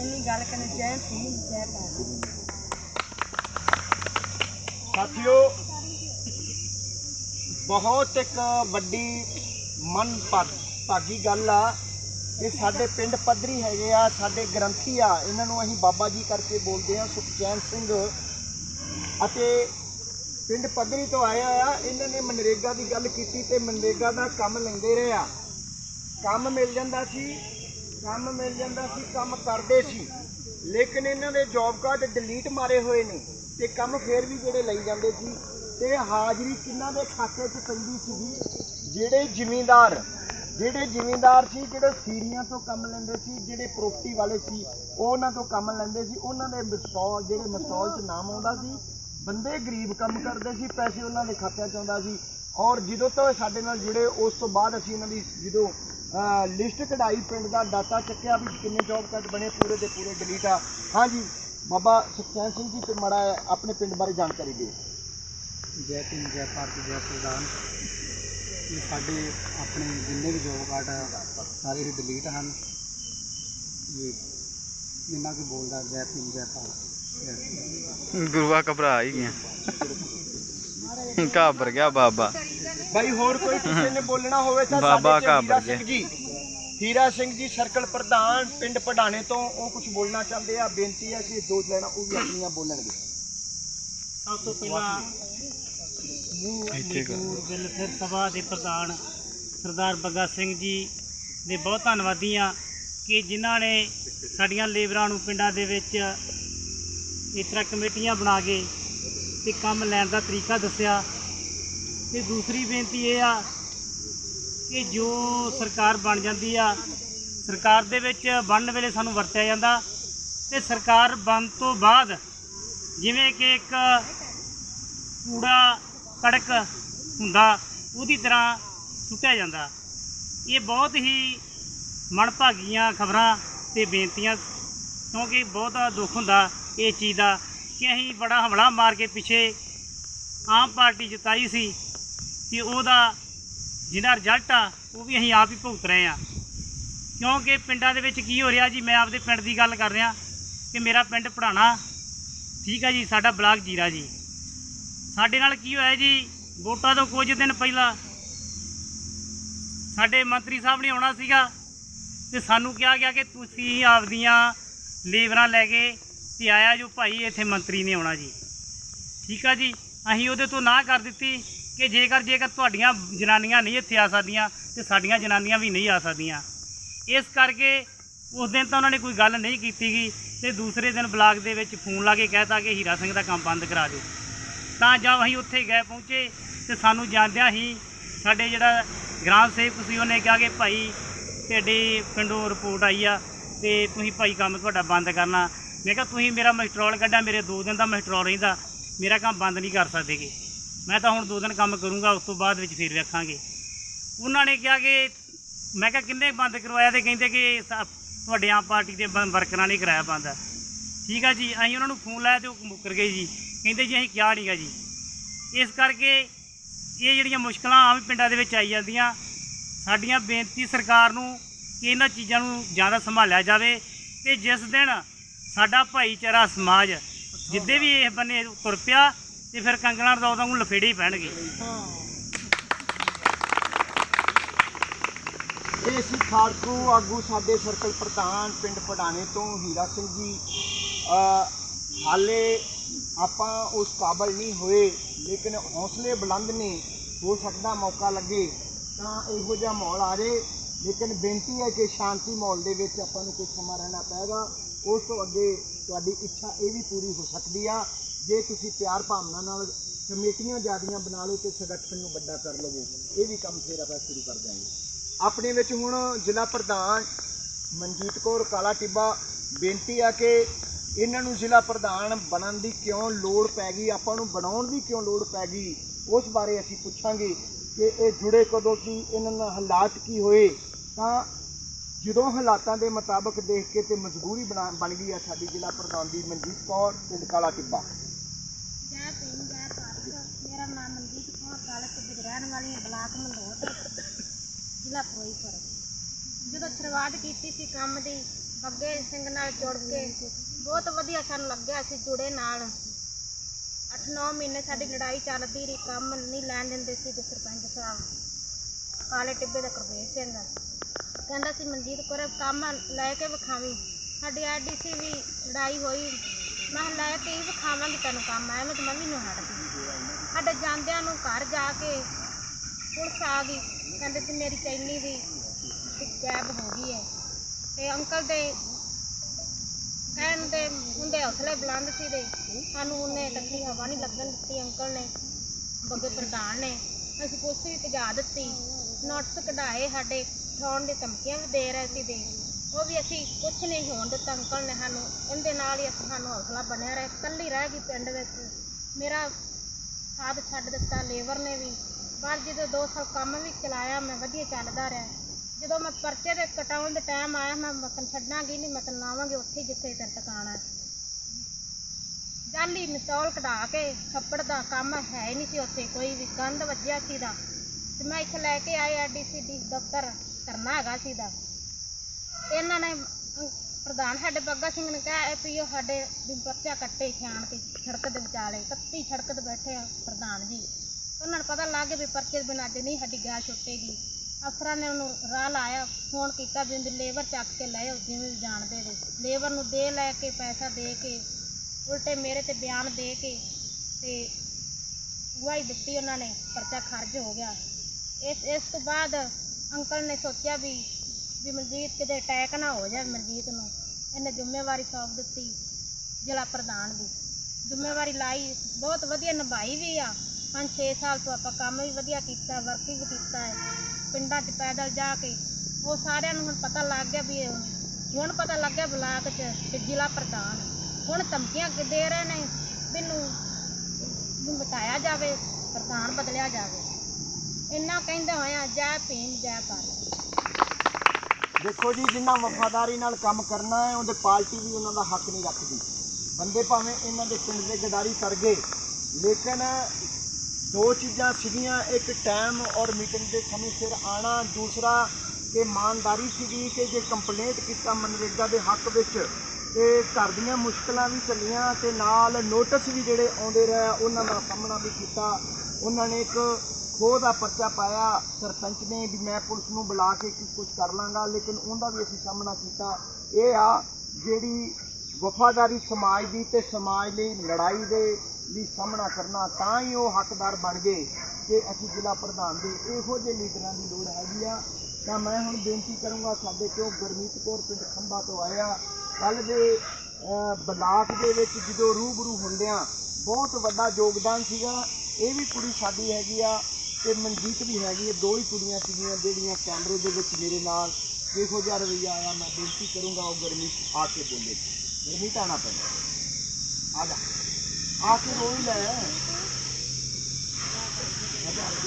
ਇੰਨੀ ਗੱਲ ਕਰਨੀ ਜੈ ਭੀਮ, ਜੈ ਭਾਰਤ। ਸਾਥੀਓ, ਬਹੁਤ ਇੱਕ ਵੱਡੀ ਮਨ ਭਾਗੀ ਗੱਲ ਆ। ਕਿ ਸਾਡੇ ਪਿੰਡ ਪੱਧਰੀ ਹੈਗੇ ਆ, ਸਾਡੇ ਗ੍ਰੰਥੀ ਆ, ਇਹਨਾਂ ਨੂੰ ਅਸੀਂ ਬਾਬਾ ਜੀ ਕਰਕੇ ਬੋਲਦੇ ਆ ਸੁਖਚੈਨ ਸਿੰਘ। ਅਤੇ ਪਿੰਡ ਪੱਧਰੀ ਤੋਂ ਆਏ ਆ, ਇਹਨਾਂ ਨੇ ਮਨਰੇਗਾ ਦੀ ਗੱਲ ਕੀਤੀ ਤੇ ਮਨਰੇਗਾ ਦਾ ਕੰਮ ਲੈਂਦੇ ਰਹੇ ਆ। ਕੰਮ ਮਿਲ ਜਾਂਦਾ ਸੀ, ਕੰਮ ਮਿਲ ਜਾਂਦਾ ਸੀ, ਕੰਮ ਕਰਦੇ ਸੀ। ਲੇਕਿਨ ਇਹਨਾਂ ਦੇ ਜੌਬ ਕਾਰਡ ਡਿਲੀਟ ਮਾਰੇ ਹੋਏ ਨੇ ਤੇ ਕੰਮ ਫੇਰ ਵੀ ਜਿਹੜੇ ਲਈ ਜਾਂਦੇ ਸੀ। ਤੇ ਹਾਜ਼ਰੀ ਕਿੰਨਾ ਦੇ ਖਾਤੇ 'ਚ ਪੈਂਦੀ ਸੀਗੀ? ਜਿਹੜੇ ਜ਼ਿਮੀਂਦਾਰ ਜਿਹੜੇ ਜ਼ਿਮੀਂਦਾਰ ਸੀ, ਜਿਹੜੇ ਸੀਰੀਆਂ ਤੋਂ ਕੰਮ ਲੈਂਦੇ ਸੀ, ਜਿਹੜੇ ਪ੍ਰੋਪਰਟੀ ਵਾਲੇ ਸੀ, ਉਹ ਉਹਨਾਂ ਤੋਂ ਕੰਮ ਲੈਂਦੇ ਸੀ। ਉਹਨਾਂ ਦੇ ਮਸਟਾਲ ਜਿਹੜੇ ਮਸਟਾਲ 'ਚ ਨਾਮ ਆਉਂਦਾ ਸੀ, ਬੰਦੇ ਗਰੀਬ ਕੰਮ ਕਰਦੇ ਸੀ, ਪੈਸੇ ਉਹਨਾਂ ਦੇ ਖਾਤਿਆਂ 'ਚ ਆਉਂਦਾ ਸੀ। ਔਰ ਜਦੋਂ ਤੋਂ ਸਾਡੇ ਨਾਲ ਜੁੜੇ, ਉਸ ਤੋਂ ਬਾਅਦ ਅਸੀਂ ਉਹਨਾਂ ਦੀ ਜਦੋਂ ਲਿਸਟ ਕਢਾਈ, ਪਿੰਡ ਦਾ ਡਾਟਾ ਚੱਕਿਆ ਵੀ ਕਿੰਨੇ ਜੌਬ ਕਾਰਡ ਬਣੇ, ਪੂਰੇ ਦੇ ਪੂਰੇ ਡਿਲੀਟ ਆ। ਹਾਂਜੀ, ਬਾਬਾ ਸੁਖਚੈਨ ਸਿੰਘ ਜੀ, ਤੇ ਮੜਾ ਆਪਣੇ ਪਿੰਡ ਬਾਰੇ ਜਾਣਕਾਰੀ ਦਿਓ। ਜੈ ਭੀਮ, ਜੈ ਭਾਰਤ, ਜੈ ਸੰਵਿਧਾਨ ਇਹ ਸਾਡੇ ਆਪਣੇ ਜਿੰਨੇ ਵੀ ਜੋਬ ਕਾਰਡ ਸਾਰੇ ਹੀ ਡਿਲੀਟ ਹਨ। ਇਹ ਜਿੰਨਾ ਕਿ ਬੋਲਦਾ ਜੈ ਭੀਮ ਜੈ ਸੰਵਿਧਾਨ। ਗੁਰੂਆ ਘਬਰਾ ਹੀ ਗਿਆ ਘਾਬਰ ਗਿਆ ਬਾਬਾ। ਭਾਈ ਹੋਰ ਕੋਈ ਕਿਸੇ ਨੇ ਬੋਲਣਾ ਹੋਵੇ ਤਾਂ ਬਾਬਾ ਘਾਬਰ ਸਿੰਘ ਜੀ। ਹੀਰਾ ਸਿੰਘ ਜੀ ਸਰਕਲ ਪ੍ਰਧਾਨ ਪਿੰਡ ਪੜਾਣੇ ਤੋਂ ਉਹ ਕੁਝ ਬੋਲਣਾ ਚਾਹੁੰਦੇ ਆ। ਬੇਨਤੀ ਹੈ ਕਿ ਦੋ ਲੈਣਾ ਉਹ ਵੀ ਆਪਣੀਆਂ ਬੋਲਣਗੇ। ਸਭ ਤੋਂ ਪਹਿਲਾਂ। ਮਜ਼ਦੂਰ ਵੈਲਫੇਅਰ ਸਭਾ ਦੇ ਪ੍ਰਧਾਨ ਸਰਦਾਰ ਬੱਗਾ ਸਿੰਘ ਜੀ ਦੇ ਬਹੁਤ ਧੰਨਵਾਦੀ ਹਾਂ ਕਿ ਜਿਨ੍ਹਾਂ ਨੇ ਸਾਡੀਆਂ ਲੇਬਰਾਂ ਨੂੰ ਪਿੰਡਾਂ ਦੇ ਵਿੱਚ ਇਸ ਤਰ੍ਹਾਂ ਕਮੇਟੀਆਂ ਬਣਾ ਕੇ ਤੇ ਕੰਮ ਲੈਣ ਦਾ ਤਰੀਕਾ ਦੱਸਿਆ। ਤੇ ਦੂਸਰੀ ਬੇਨਤੀ ਇਹ ਆ ਕਿ ਜੋ ਸਰਕਾਰ ਬਣ ਜਾਂਦੀ ਆ, ਸਰਕਾਰ ਦੇ ਵਿੱਚ ਬਣਨ ਵੇਲੇ ਸਾਨੂੰ ਵਰਤਿਆ ਜਾਂਦਾ ਤੇ ਸਰਕਾਰ ਬਣ ਤੋਂ ਬਾਅਦ ਜਿਵੇਂ ਕਿ ਇੱਕ ਕੂੜਾ ਕੜਕ ਹੁੰਦਾ, ਉਹਦੀ ਤਰ੍ਹਾਂ ਸੁੱਟਿਆ ਜਾਂਦਾ। ਇਹ ਬਹੁਤ ਹੀ ਮਨਭਾਗੀਆਂ ਖਬਰਾਂ ਤੇ ਬੇਨਤੀਆਂ, ਕਿਉਂਕਿ ਬਹੁਤ ਦੁੱਖ ਹੁੰਦਾ ਇਹ ਚੀਜ਼ ਦਾ ਕਿ ਅਸੀਂ ਬੜਾ ਹਮਲਾ ਮਾਰ ਕੇ ਪਿੱਛੇ ਆਮ ਪਾਰਟੀ ਜਿਤਾਈ ਸੀ ਕਿ ਉਹਦਾ ਜਿਹਦਾ ਰਿਜ਼ਲਟ ਆ, ਉਹ ਵੀ ਅਸੀਂ ਆਪ ਹੀ ਭੁਗਤ ਰਹੇ ਆ ਕਿਉਂਕਿ ਪਿੰਡਾਂ ਦੇ ਵਿੱਚ ਕੀ ਹੋ ਰਿਹਾ ਜੀ, ਮੈਂ ਆਪਦੇ ਪਿੰਡ ਦੀ ਗੱਲ ਕਰ ਰਿਹਾ ਕਿ ਮੇਰਾ ਪਿੰਡ ਪੜਾਣਾ ਠੀਕ ਆ ਜੀ, ਸਾਡਾ ਬਲਾਕ ਜੀਰਾ ਜੀ। ਸਾਡੇ ਨਾਲ ਕੀ ਹੋਇਆ ਜੀ? ਵੋਟਾਂ ਤੋਂ ਕੁਝ ਦਿਨ ਪਹਿਲਾਂ ਸਾਡੇ ਮੰਤਰੀ ਸਾਹਿਬ ਨੇ ਆਉਣਾ ਸੀਗਾ ਤੇ ਸਾਨੂੰ ਕਿਹਾ ਗਿਆ ਕਿ ਤੁਸੀਂ ਆਪਦੀਆਂ ਲੇਬਰਾਂ ਲੈ ਕੇ ਤੇ ਆਇਆ ਜੋ ਭਾਈ ਇੱਥੇ ਮੰਤਰੀ ਨੇ ਆਉਣਾ ਜੀ। ਠੀਕ ਆ ਜੀ? ਅਸੀਂ ਉਹਦੇ ਤੋਂ ਨਾ ਕਰ ਦਿੱਤੀ ਕਿ ਜੇਕਰ ਜੇਕਰ ਤੁਹਾਡੀਆਂ ਜਨਾਨੀਆਂ ਨਹੀਂ ਇੱਥੇ ਆ ਸਕਦੀਆਂ ਤੇ ਸਾਡੀਆਂ ਜਨਾਨੀਆਂ ਵੀ ਨਹੀਂ ਆ ਸਕਦੀਆਂ। ਇਸ ਕਰਕੇ ਉਸ ਦਿਨ ਤਾਂ ਉਹਨਾਂ ਨੇ ਕੋਈ ਗੱਲ ਨਹੀਂ ਕੀਤੀ ਗਈ ਤੇ ਦੂਸਰੇ ਦਿਨ ਬਲਾਕ ਦੇ ਵਿੱਚ ਫੋਨ ਲਾ ਕੇ ਕਹਿਤਾ ਕਿ ਹੀਰਾ ਸਿੰਘ ਦਾ ਕੰਮ ਬੰਦ ਕਰਾ ਦਿਓ। ਤਾਂ ਜਦ ਅਸੀਂ ਉੱਥੇ ਗਏ ਪਹੁੰਚੇ ਤੇ ਸਾਨੂੰ ਜਾਂਦਿਆਂ ਹੀ ਸਾਡੇ ਜਿਹੜਾ ਗ੍ਰਾਮ ਸੇਵਕ ਸੀ, ਉਹਨੇ ਕਿਹਾ ਕਿ ਭਾਈ ਤੁਹਾਡੀ ਪਿੰਡੋਂ ਰਿਪੋਰਟ ਆਈ ਆ ਤੇ ਤੁਸੀਂ ਭਾਈ ਕੰਮ ਤੁਹਾਡਾ ਬੰਦ ਕਰਨਾ। ਮੈਂ ਕਿਹਾ, ਤੁਸੀਂ ਮੇਰਾ ਮਸਟਰੋਲ ਕੱਢਿਆ, ਮੇਰੇ ਦੋ ਦਿਨ ਦਾ ਮਸਟਰੋਲ ਰਹਿੰਦਾ, ਮੇਰਾ ਕੰਮ ਬੰਦ ਨਹੀਂ ਕਰ ਸਕਦੇਗੇ ਮੈਂ ਤਾਂ ਹੁਣ ਦੋ ਦਿਨ ਕੰਮ ਕਰੂੰਗਾ, ਉਸ ਤੋਂ ਬਾਅਦ ਵਿੱਚ ਫਿਰ ਵੇਖਾਂਗੇ। ਉਹਨਾਂ ਨੇ ਕਿਹਾ ਕਿ, ਮੈਂ ਕਿਹਾ, ਕਿੰਨੇ ਬੰਦ ਕਰਵਾਇਆ? ਤੇ ਕਹਿੰਦੇ ਕਿ ਤੁਹਾਡੇ ਆਮ ਪਾਰਟੀ ਦੇ ਵਰਕਰਾਂ ਨੇ ਕਰਾਇਆ ਬੰਦ। ਠੀਕ ਆ ਜੀ, ਅਸੀਂ ਉਹਨਾਂ ਨੂੰ ਫੋਨ ਲਾਇਆ ਤੇ ਉਹ ਮੁੱਕਰ ਗਏ ਜੀ। ਕਹਿੰਦੇ ਜੀ, ਅਸੀਂ ਕਿਹਾ ਨਹੀਂਗਾ ਜੀ। ਇਸ ਕਰਕੇ ਇਹ ਜਿਹੜੀਆਂ ਮੁਸ਼ਕਲਾਂ ਆਮ ਪਿੰਡਾਂ ਦੇ ਵਿੱਚ ਆਈ ਜਾਂਦੀਆਂ, ਸਾਡੀਆਂ ਬੇਨਤੀ ਸਰਕਾਰ ਨੂੰ ਕਿ ਇਹਨਾਂ ਚੀਜ਼ਾਂ ਨੂੰ ਜ਼ਿਆਦਾ ਸੰਭਾਲਿਆ ਜਾਵੇ ਤੇ ਜਿਸ ਦਿਨ ਸਾਡਾ ਭਾਈਚਾਰਾ, ਸਮਾਜ ਜਿੱਦੇ ਵੀ ਇਹ ਬੰਨੇ ਤੁਰ ਪਿਆ, ਤੇ ਫਿਰ ਕੰਗਣਾ ਰਦੌਤਾਂ ਨੂੰ ਲਫੇੜੇ ਹੀ ਪੈਣਗੇ। ਇਹ ਸੀ ਖਾੜਕੂ, ਆਗੂ ਸਾਡੇ ਸਰਕਲ ਪ੍ਰਧਾਨ ਪਿੰਡ ਪੜਾਣੇ ਤੋਂ ਹੀਰਾ ਸਿੰਘ ਜੀ। ਹਾਲੇ ਆਪਾਂ ਉਸ ਕਾਬਲ ਨਹੀਂ ਹੋਏ, ਲੇਕਿਨ ਹੌਸਲੇ ਬੁਲੰਦ ਨੇ, ਹੋ ਸਕਦਾ ਮੌਕਾ ਲੱਗੇ, ਤਾਂ ਇਹੋ ਜਿਹਾ ਮਾਹੌਲ ਆ ਜੇ ਲੇਕਿਨ ਬੇਨਤੀ ਹੈ ਕਿ ਸ਼ਾਂਤੀ ਮਾਹੌਲ ਦੇ ਵਿੱਚ ਆਪਾਂ ਨੂੰ ਕੁਝ ਸਮਾਂ ਰਹਿਣਾ ਪਏਗਾ। ਉਸ ਤੋਂ ਅੱਗੇ ਤੁਹਾਡੀ ਇੱਛਾ ਇਹ ਵੀ ਪੂਰੀ ਹੋ ਸਕਦੀ ਆ। ਜੇ ਤੁਸੀਂ ਪਿਆਰ ਭਾਵਨਾ ਨਾਲ ਕਮੇਟੀਆਂ ਜਿਆਦੀਆਂ ਬਣਾ ਲਓ ਤੇ ਸੰਗਠਨ ਨੂੰ ਵੱਡਾ ਕਰ ਲਵੋ। ਇਹ ਵੀ ਕੰਮ ਫੇਰ ਆਪਾਂ ਸ਼ੁਰੂ ਕਰ ਦਿਆਂਗੇ। ਆਪਣੇ ਵਿੱਚ ਹੁਣ ਜ਼ਿਲ੍ਹਾ ਪ੍ਰਧਾਨ ਮਨਜੀਤ ਕੌਰ ਕਾਲਾ ਟਿੱਬਾ ਬੇਨਤੀ ਆ ਕਿ ਇਹਨਾਂ ਨੂੰ ਜ਼ਿਲ੍ਹਾ ਪ੍ਰਧਾਨ ਬਣਨ ਦੀ ਕਿਉਂ ਲੋੜ ਪੈ ਗਈ? ਆਪਾਂ ਨੂੰ ਬਣਾਉਣ ਦੀ ਕਿਉਂ ਲੋੜ ਪੈ ਗਈ? ਉਸ ਬਾਰੇ ਅਸੀਂ ਪੁੱਛਾਂਗੇ ਕਿ ਇਹ ਜੁੜੇ ਕਦੋਂ ਸੀ? ਇਹਨਾਂ ਨਾਲ ਹਾਲਾਤ ਕੀ ਹੋਏ? ਤਾਂ ਜਦੋਂ ਹਾਲਾਤਾਂ ਦੇ ਮੁਤਾਬਕ ਦੇਖ ਕੇ ਤੇ ਮਜਬੂਰੀ ਬਣਾ, ਬਣ ਗਈ ਆ ਸਾਡੀ ਜ਼ਿਲ੍ਹਾ ਪ੍ਰਧਾਨ ਦੀ, ਮਨਜੀਤ ਕੌਰ, ਪਿੰਡ ਕਾਲਾ ਟਿੱਬਾ। ਜੈ ਭੀਮ, ਜੈ ਭਾਰਤ। ਮੇਰਾ ਨਾਮ ਮਨਜੀਤ ਕੌਰ ਕਾਲਕ ਦੇ ਰਹਿਣ ਵਾਲੀ ਹਾਂ, ਬਲਾਕ ਮਲੋਟ ਜ਼ਿਲ੍ਹਾ ਫਿਰੋਜ਼ਪੁਰ। ਜਦੋਂ ਸ਼ੁਰੂਆਤ ਕੀਤੀ ਸੀ ਕੰਮ ਦੀ ਬੱਗੇ ਸਿੰਘ ਨਾਲ ਜੁੜ ਕੇ ਬਹੁਤ ਵਧੀਆ ਸਾਨੂੰ ਲੱਗਿਆ ਅਸੀਂ ਜੁੜੇ ਨਾਲ। 8-9 ਮਹੀਨੇ ਸਾਡੀ ਲੜਾਈ ਚੱਲਦੀ ਰਹੀ, ਕੰਮ ਨਹੀਂ ਲੈਣ ਦਿੰਦੇ ਸੀ ਤੇ ਸਰਪੰਚ ਸਾਹਿਬ। ਕਾਲੇ ਟਿੱਬੇ ਦਾ ਕਰਵੇਸ਼ ਸਿੰਘ। ਕਹਿੰਦਾ ਸੀ, ਮਨਜੀਤ ਕੋਰੇ ਕੰਮ ਲੈ ਕੇ ਵਿਖਾਵੀਂ। ਸਾਡੀ ਆਰਡੀਸੀ ਵੀ ਲੜਾਈ ਹੋਈ। ਮੈਂ ਕਿਹਾ, ਲੈ ਕੇ ਹੀ ਵਿਖਾਵਾਂਗੀ ਤੈਨੂੰ ਕੰਮ, ਐਵੇਂ ਤੇ ਮੰਮੀ ਨੂੰ ਹਟਦੀ। ਸਾਡੇ ਜਾਂਦਿਆਂ ਨੂੰ ਘਰ ਜਾ ਕੇ ਪੁਲਿਸ ਆ ਗਈ। ਕਹਿੰਦੇ ਸੀ, ਮੇਰੀ ਚੈਨੀ ਦੀ ਕੈਬ ਹੋ ਗਈ ਹੈ। ਤੇ ਅੰਕਲ ਦੇ ਕਹਿਣ ਦੇ ਹੁੰਦੇ ਹੌਸਲੇ ਬੁਲੰਦ ਸੀ ਦੇ। ਸਾਨੂੰ ਉਹਨੇ ਟੱਕੀ ਹਵਾ ਨਹੀਂ ਲੱਗਣ ਦਿੱਤੀ ਅੰਕਲ ਨੇ ਬੱਗੇ ਪ੍ਰਧਾਨ ਨੇ। ਅਸੀਂ ਪੁਲਿਸ ਵੀ ਭਜਾ ਦਿੱਤੀ। ਨੋਟਸ ਕਢਾਏ ਸਾਡੇ, ਉਠਾਉਣ ਦੀ ਧਮਕੀਆਂ ਵੀ ਦੇ ਰਹੇ ਸੀ ਦੇ। ਉਹ ਵੀ ਅਸੀਂ ਕੁਝ ਨਹੀਂ ਹੋਣ ਦਿੱਤਾ ਅੰਕਲ ਨੇ ਸਾਨੂੰ। ਇਹਦੇ ਨਾਲ ਹੀ ਅਸੀਂ ਸਾਨੂੰ ਹੌਸਲਾ ਬਣਿਆ ਰਿਹਾ। ਇਕੱਲੀ ਰਹਿ ਗਈ ਪਿੰਡ ਵਿੱਚ। ਮੇਰਾ ਸਾਥ ਛੱਡ ਦਿੱਤਾ ਲੇਬਰ ਨੇ ਵੀ। ਪਰ ਜਦੋਂ 2 ਸਾਲ ਕੰਮ ਵੀ ਚਲਾਇਆ, ਮੈਂ ਵਧੀਆ ਚੱਲਦਾ ਰਿਹਾ। ਜਦੋਂ ਮੈਂ ਪਰਚੇ ਦੇ ਕਟਾਉਣ ਦੇ ਟਾਈਮ ਆਇਆ, ਮੈਂ ਮੱਕਨ ਛੱਡਾਂਗੀ ਨਹੀਂ ਮੱਕਨ ਲਾਵਾਂਗੀ ਉੱਥੇ ਹੀ ਜਿੱਥੇ ਤੇ ਟਿਕਾਣਾ ਹੈ। ਜਾਲੀ ਮਿਸੌਲ ਕਢਾ ਕੇ, ਛੱਪੜ ਦਾ ਕੰਮ ਹੈ ਹੀ ਨਹੀਂ ਸੀ ਉੱਥੇ ਕੋਈ ਵੀ, ਗੰਦ ਵੱਜਿਆ ਸੀ ਦਾ ਤੇ ਮੈਂ ਇੱਥੇ ਲੈ ਕੇ ਆਈ ਆਰਡੀਸੀਡੀ ਦਫ਼ਤਰ ਕਰਨਾ ਹੈਗਾ ਸੀ ਦਾ ਇਹਨਾਂ ਨੇ ਪ੍ਰਧਾਨ ਸਾਡੇ ਬੱਗਾ ਸਿੰਘ ਨੇ ਕਿਹਾ ਵੀ ਉਹ ਸਾਡੇ ਵੀ ਪਰਚਾ ਕੱਟੇ ਖਿਆਣ ਕੇ, ਸੜਕ ਦੇ ਵਿਚਾਲੇ, ਕੱਤੀ ਸੜਕ ਤੇ ਬੈਠੇ ਆ ਪ੍ਰਧਾਨ ਜੀ। ਉਹਨਾਂ ਨੂੰ ਪਤਾ ਲੱਗ ਗਿਆ ਵੀ ਪਰਚੇ ਬਿਨਾਂ ਅੱਜ ਨਹੀਂ ਸਾਡੀ ਗੱਲ ਛੁੱਟੇਗੀ ਅਫਸਰਾਂ ਨੇ ਉਹਨੂੰ ਰਾਹ ਲਾਇਆ, ਫੋਨ ਕੀਤਾ ਵੀ ਉਹਦੀ ਲੇਬਰ ਚੱਕ ਕੇ ਲੈ ਆਓ, ਜਿਵੇਂ ਵੀ ਜਾਣਦੇ ਨੇ। ਲੇਬਰ ਨੂੰ ਦੇ ਲੈ ਕੇ, ਪੈਸਾ ਦੇ ਕੇ, ਉਲਟੇ ਮੇਰੇ ਤੇ ਬਿਆਨ ਦੇ ਕੇ ਤੇ ਗਵਾਹੀ ਦਿੱਤੀ ਉਹਨਾਂ ਨੇ, ਪਰਚਾ ਖਰਚ ਹੋ ਗਿਆ। ਇਸ ਇਸ ਤੋਂ ਬਾਅਦ ਅੰਕਲ ਨੇ ਸੋਚਿਆ ਵੀ ਵੀ ਮਨਜੀਤ ਕਿਤੇ ਅਟੈਕ ਨਾ ਹੋ ਜਾਵੇ ਮਨਜੀਤ ਨੂੰ। ਇਹਨੇ ਜ਼ਿੰਮੇਵਾਰੀ ਸੌਂਪ ਦਿੱਤੀ ਜ਼ਿਲ੍ਹਾ ਪ੍ਰਧਾਨ ਦੀ। ਜ਼ਿੰਮੇਵਾਰੀ ਲਾਈ, ਬਹੁਤ ਵਧੀਆ ਨਿਭਾਈ ਵੀ ਆ। ਪੰਜ 6 ਸਾਲ ਤੋਂ ਆਪਾਂ ਕੰਮ ਵੀ ਵਧੀਆ ਕੀਤਾ ਵਰਕਿੰਗ ਕੀਤਾ ਹੈ। ਪਿੰਡਾਂ 'ਚ ਪੈਦਲ ਜਾ ਕੇ ਉਹ ਸਾਰਿਆਂ ਨੂੰ ਹੁਣ ਪਤਾ ਲੱਗ ਗਿਆ ਵੀ ਇਹ ਹੁਣ ਪਤਾ ਲੱਗ ਗਿਆ ਬਲਾਕ 'ਚ ਕਿ ਜ਼ਿਲ੍ਹਾ ਪ੍ਰਧਾਨ। ਹੁਣ ਧਮਕੀਆਂ ਕਿ ਦੇ ਰਹੇ ਨੇ ਮੈਨੂੰ ਵੀ ਮਿਟਾਇਆ ਜਾਵੇ, ਪ੍ਰਧਾਨ ਬਦਲਿਆ ਜਾਵੇ। ਇੰਨਾ ਕਹਿੰਦੇ ਹੋਇਆ ਜੈ ਭੀਮ, ਜੈ ਭਾਰਤ। ਦੇਖੋ ਜੀ, ਜਿੰਨਾ ਵਫਾਦਾਰੀ ਨਾਲ ਕੰਮ ਕਰਨਾ ਹੈ, ਉਹਦੇ ਪਾਰਟੀ ਵੀ ਉਹਨਾਂ ਦਾ ਹੱਕ ਨਹੀਂ ਰੱਖਦੀ। ਬੰਦੇ ਭਾਵੇਂ ਇਹਨਾਂ ਦੇ ਪਿੰਡ ਦੇ ਗਦਾਰੀ ਕਰ ਗਏ, ਲੇਕਿਨ ਦੋ ਚੀਜ਼ਾਂ ਸੀਗੀਆਂ, ਇੱਕ ਟਾਈਮ ਔਰ ਮੀਟਿੰਗ ਦੇ ਸਮੇਂ ਸਿਰ ਆਣਾ ਦੂਸਰਾ ਕਿ ਇਮਾਨਦਾਰੀ ਸੀਗੀ ਕਿ ਜੇ ਕੰਪਲੇਂਟ ਕੀਤਾ ਮਨਰੇਗਾ ਦੇ ਹੱਕ ਵਿੱਚ, ਤੇ ਘਰ ਦੀਆਂ ਮੁਸ਼ਕਲਾਂ ਵੀ ਚੱਲੀਆਂ ਤੇ ਨਾਲ ਨੋਟਿਸ ਵੀ ਜਿਹੜੇ ਆਉਂਦੇ ਰਹੇ, ਉਹਨਾਂ ਦਾ ਸਾਹਮਣਾ ਵੀ ਕੀਤਾ। ਉਹਨਾਂ ਨੇ ਇੱਕ ਖੋਹ ਦਾ ਪਰਚਾ ਪਾਇਆ ਸਰਪੰਚ ਨੇ ਵੀ ਮੈਂ ਪੁਲਿਸ ਨੂੰ ਬੁਲਾ ਕੇ ਕੀ ਕੁਝ ਕਰ ਲਾਂਗਾ, ਲੇਕਿਨ ਉਹਦਾ ਵੀ ਅਸੀਂ ਸਾਹਮਣਾ ਕੀਤਾ। ਇਹ ਆ ਜਿਹੜੀ ਵਫਾਦਾਰੀ ਸਮਾਜ ਦੀ ਤੇ ਸਮਾਜ ਲਈ ਲੜਾਈ ਦੇ ਲਈ ਸਾਹਮਣਾ ਕਰਨਾ, ਤਾਂ ਹੀ ਉਹ ਹੱਕਦਾਰ ਬਣ ਗਏ ਕਿ ਅਸੀਂ ਜ਼ਿਲ੍ਹਾ ਪ੍ਰਧਾਨ ਦੇ ਇਹੋ ਜਿਹੇ ਲੀਡਰਾਂ ਦੀ ਲੋੜ ਹੈਗੀ ਆ। ਤਾਂ ਮੈਂ ਹੁਣ ਬੇਨਤੀ ਕਰੂੰਗਾ ਸਾਡੇ ਕੋਲ ਗੁਰਮੀਤ ਕੌਰ ਪਿੰਡ ਖੰਭਾ ਤੋਂ ਆਇਆ। ਕੱਲ ਦੇ ਬਲਾਕ ਦੇ ਵਿੱਚ ਜਦੋਂ ਰੂਬਰੂ ਹੁੰਦਿਆਂ ਬਹੁਤ ਵੱਡਾ ਯੋਗਦਾਨ ਸੀਗਾ। ਇਹ ਵੀ ਕੁੜੀ ਸਾਡੀ ਹੈਗੀ ਆ ਤੇ ਮਨਜੀਤ ਵੀ ਹੈਗੀ ਹੈ ਦੋ ਹੀ ਕੁੜੀਆਂ ਸੀਗੀਆਂ ਜਿਹੜੀਆਂ ਕੈਮਰੇ ਦੇ ਵਿੱਚ ਮੇਰੇ ਨਾਲ। ਇਹੋ ਜਿਹਾ ਰਵਈਆ ਆਇਆ। ਮੈਂ ਬੇਨਤੀ ਕਰੂੰਗਾ ਉਹ ਗਰਮੀਤ ਆ ਕੇ ਬੋਲੇ। ਗਰਮੀਤ ਆਣਾ ਪੈਂਦਾ ਆ ਜਾ। ਆ ਕੇ ਰੋ ਹੀ ਲੈ।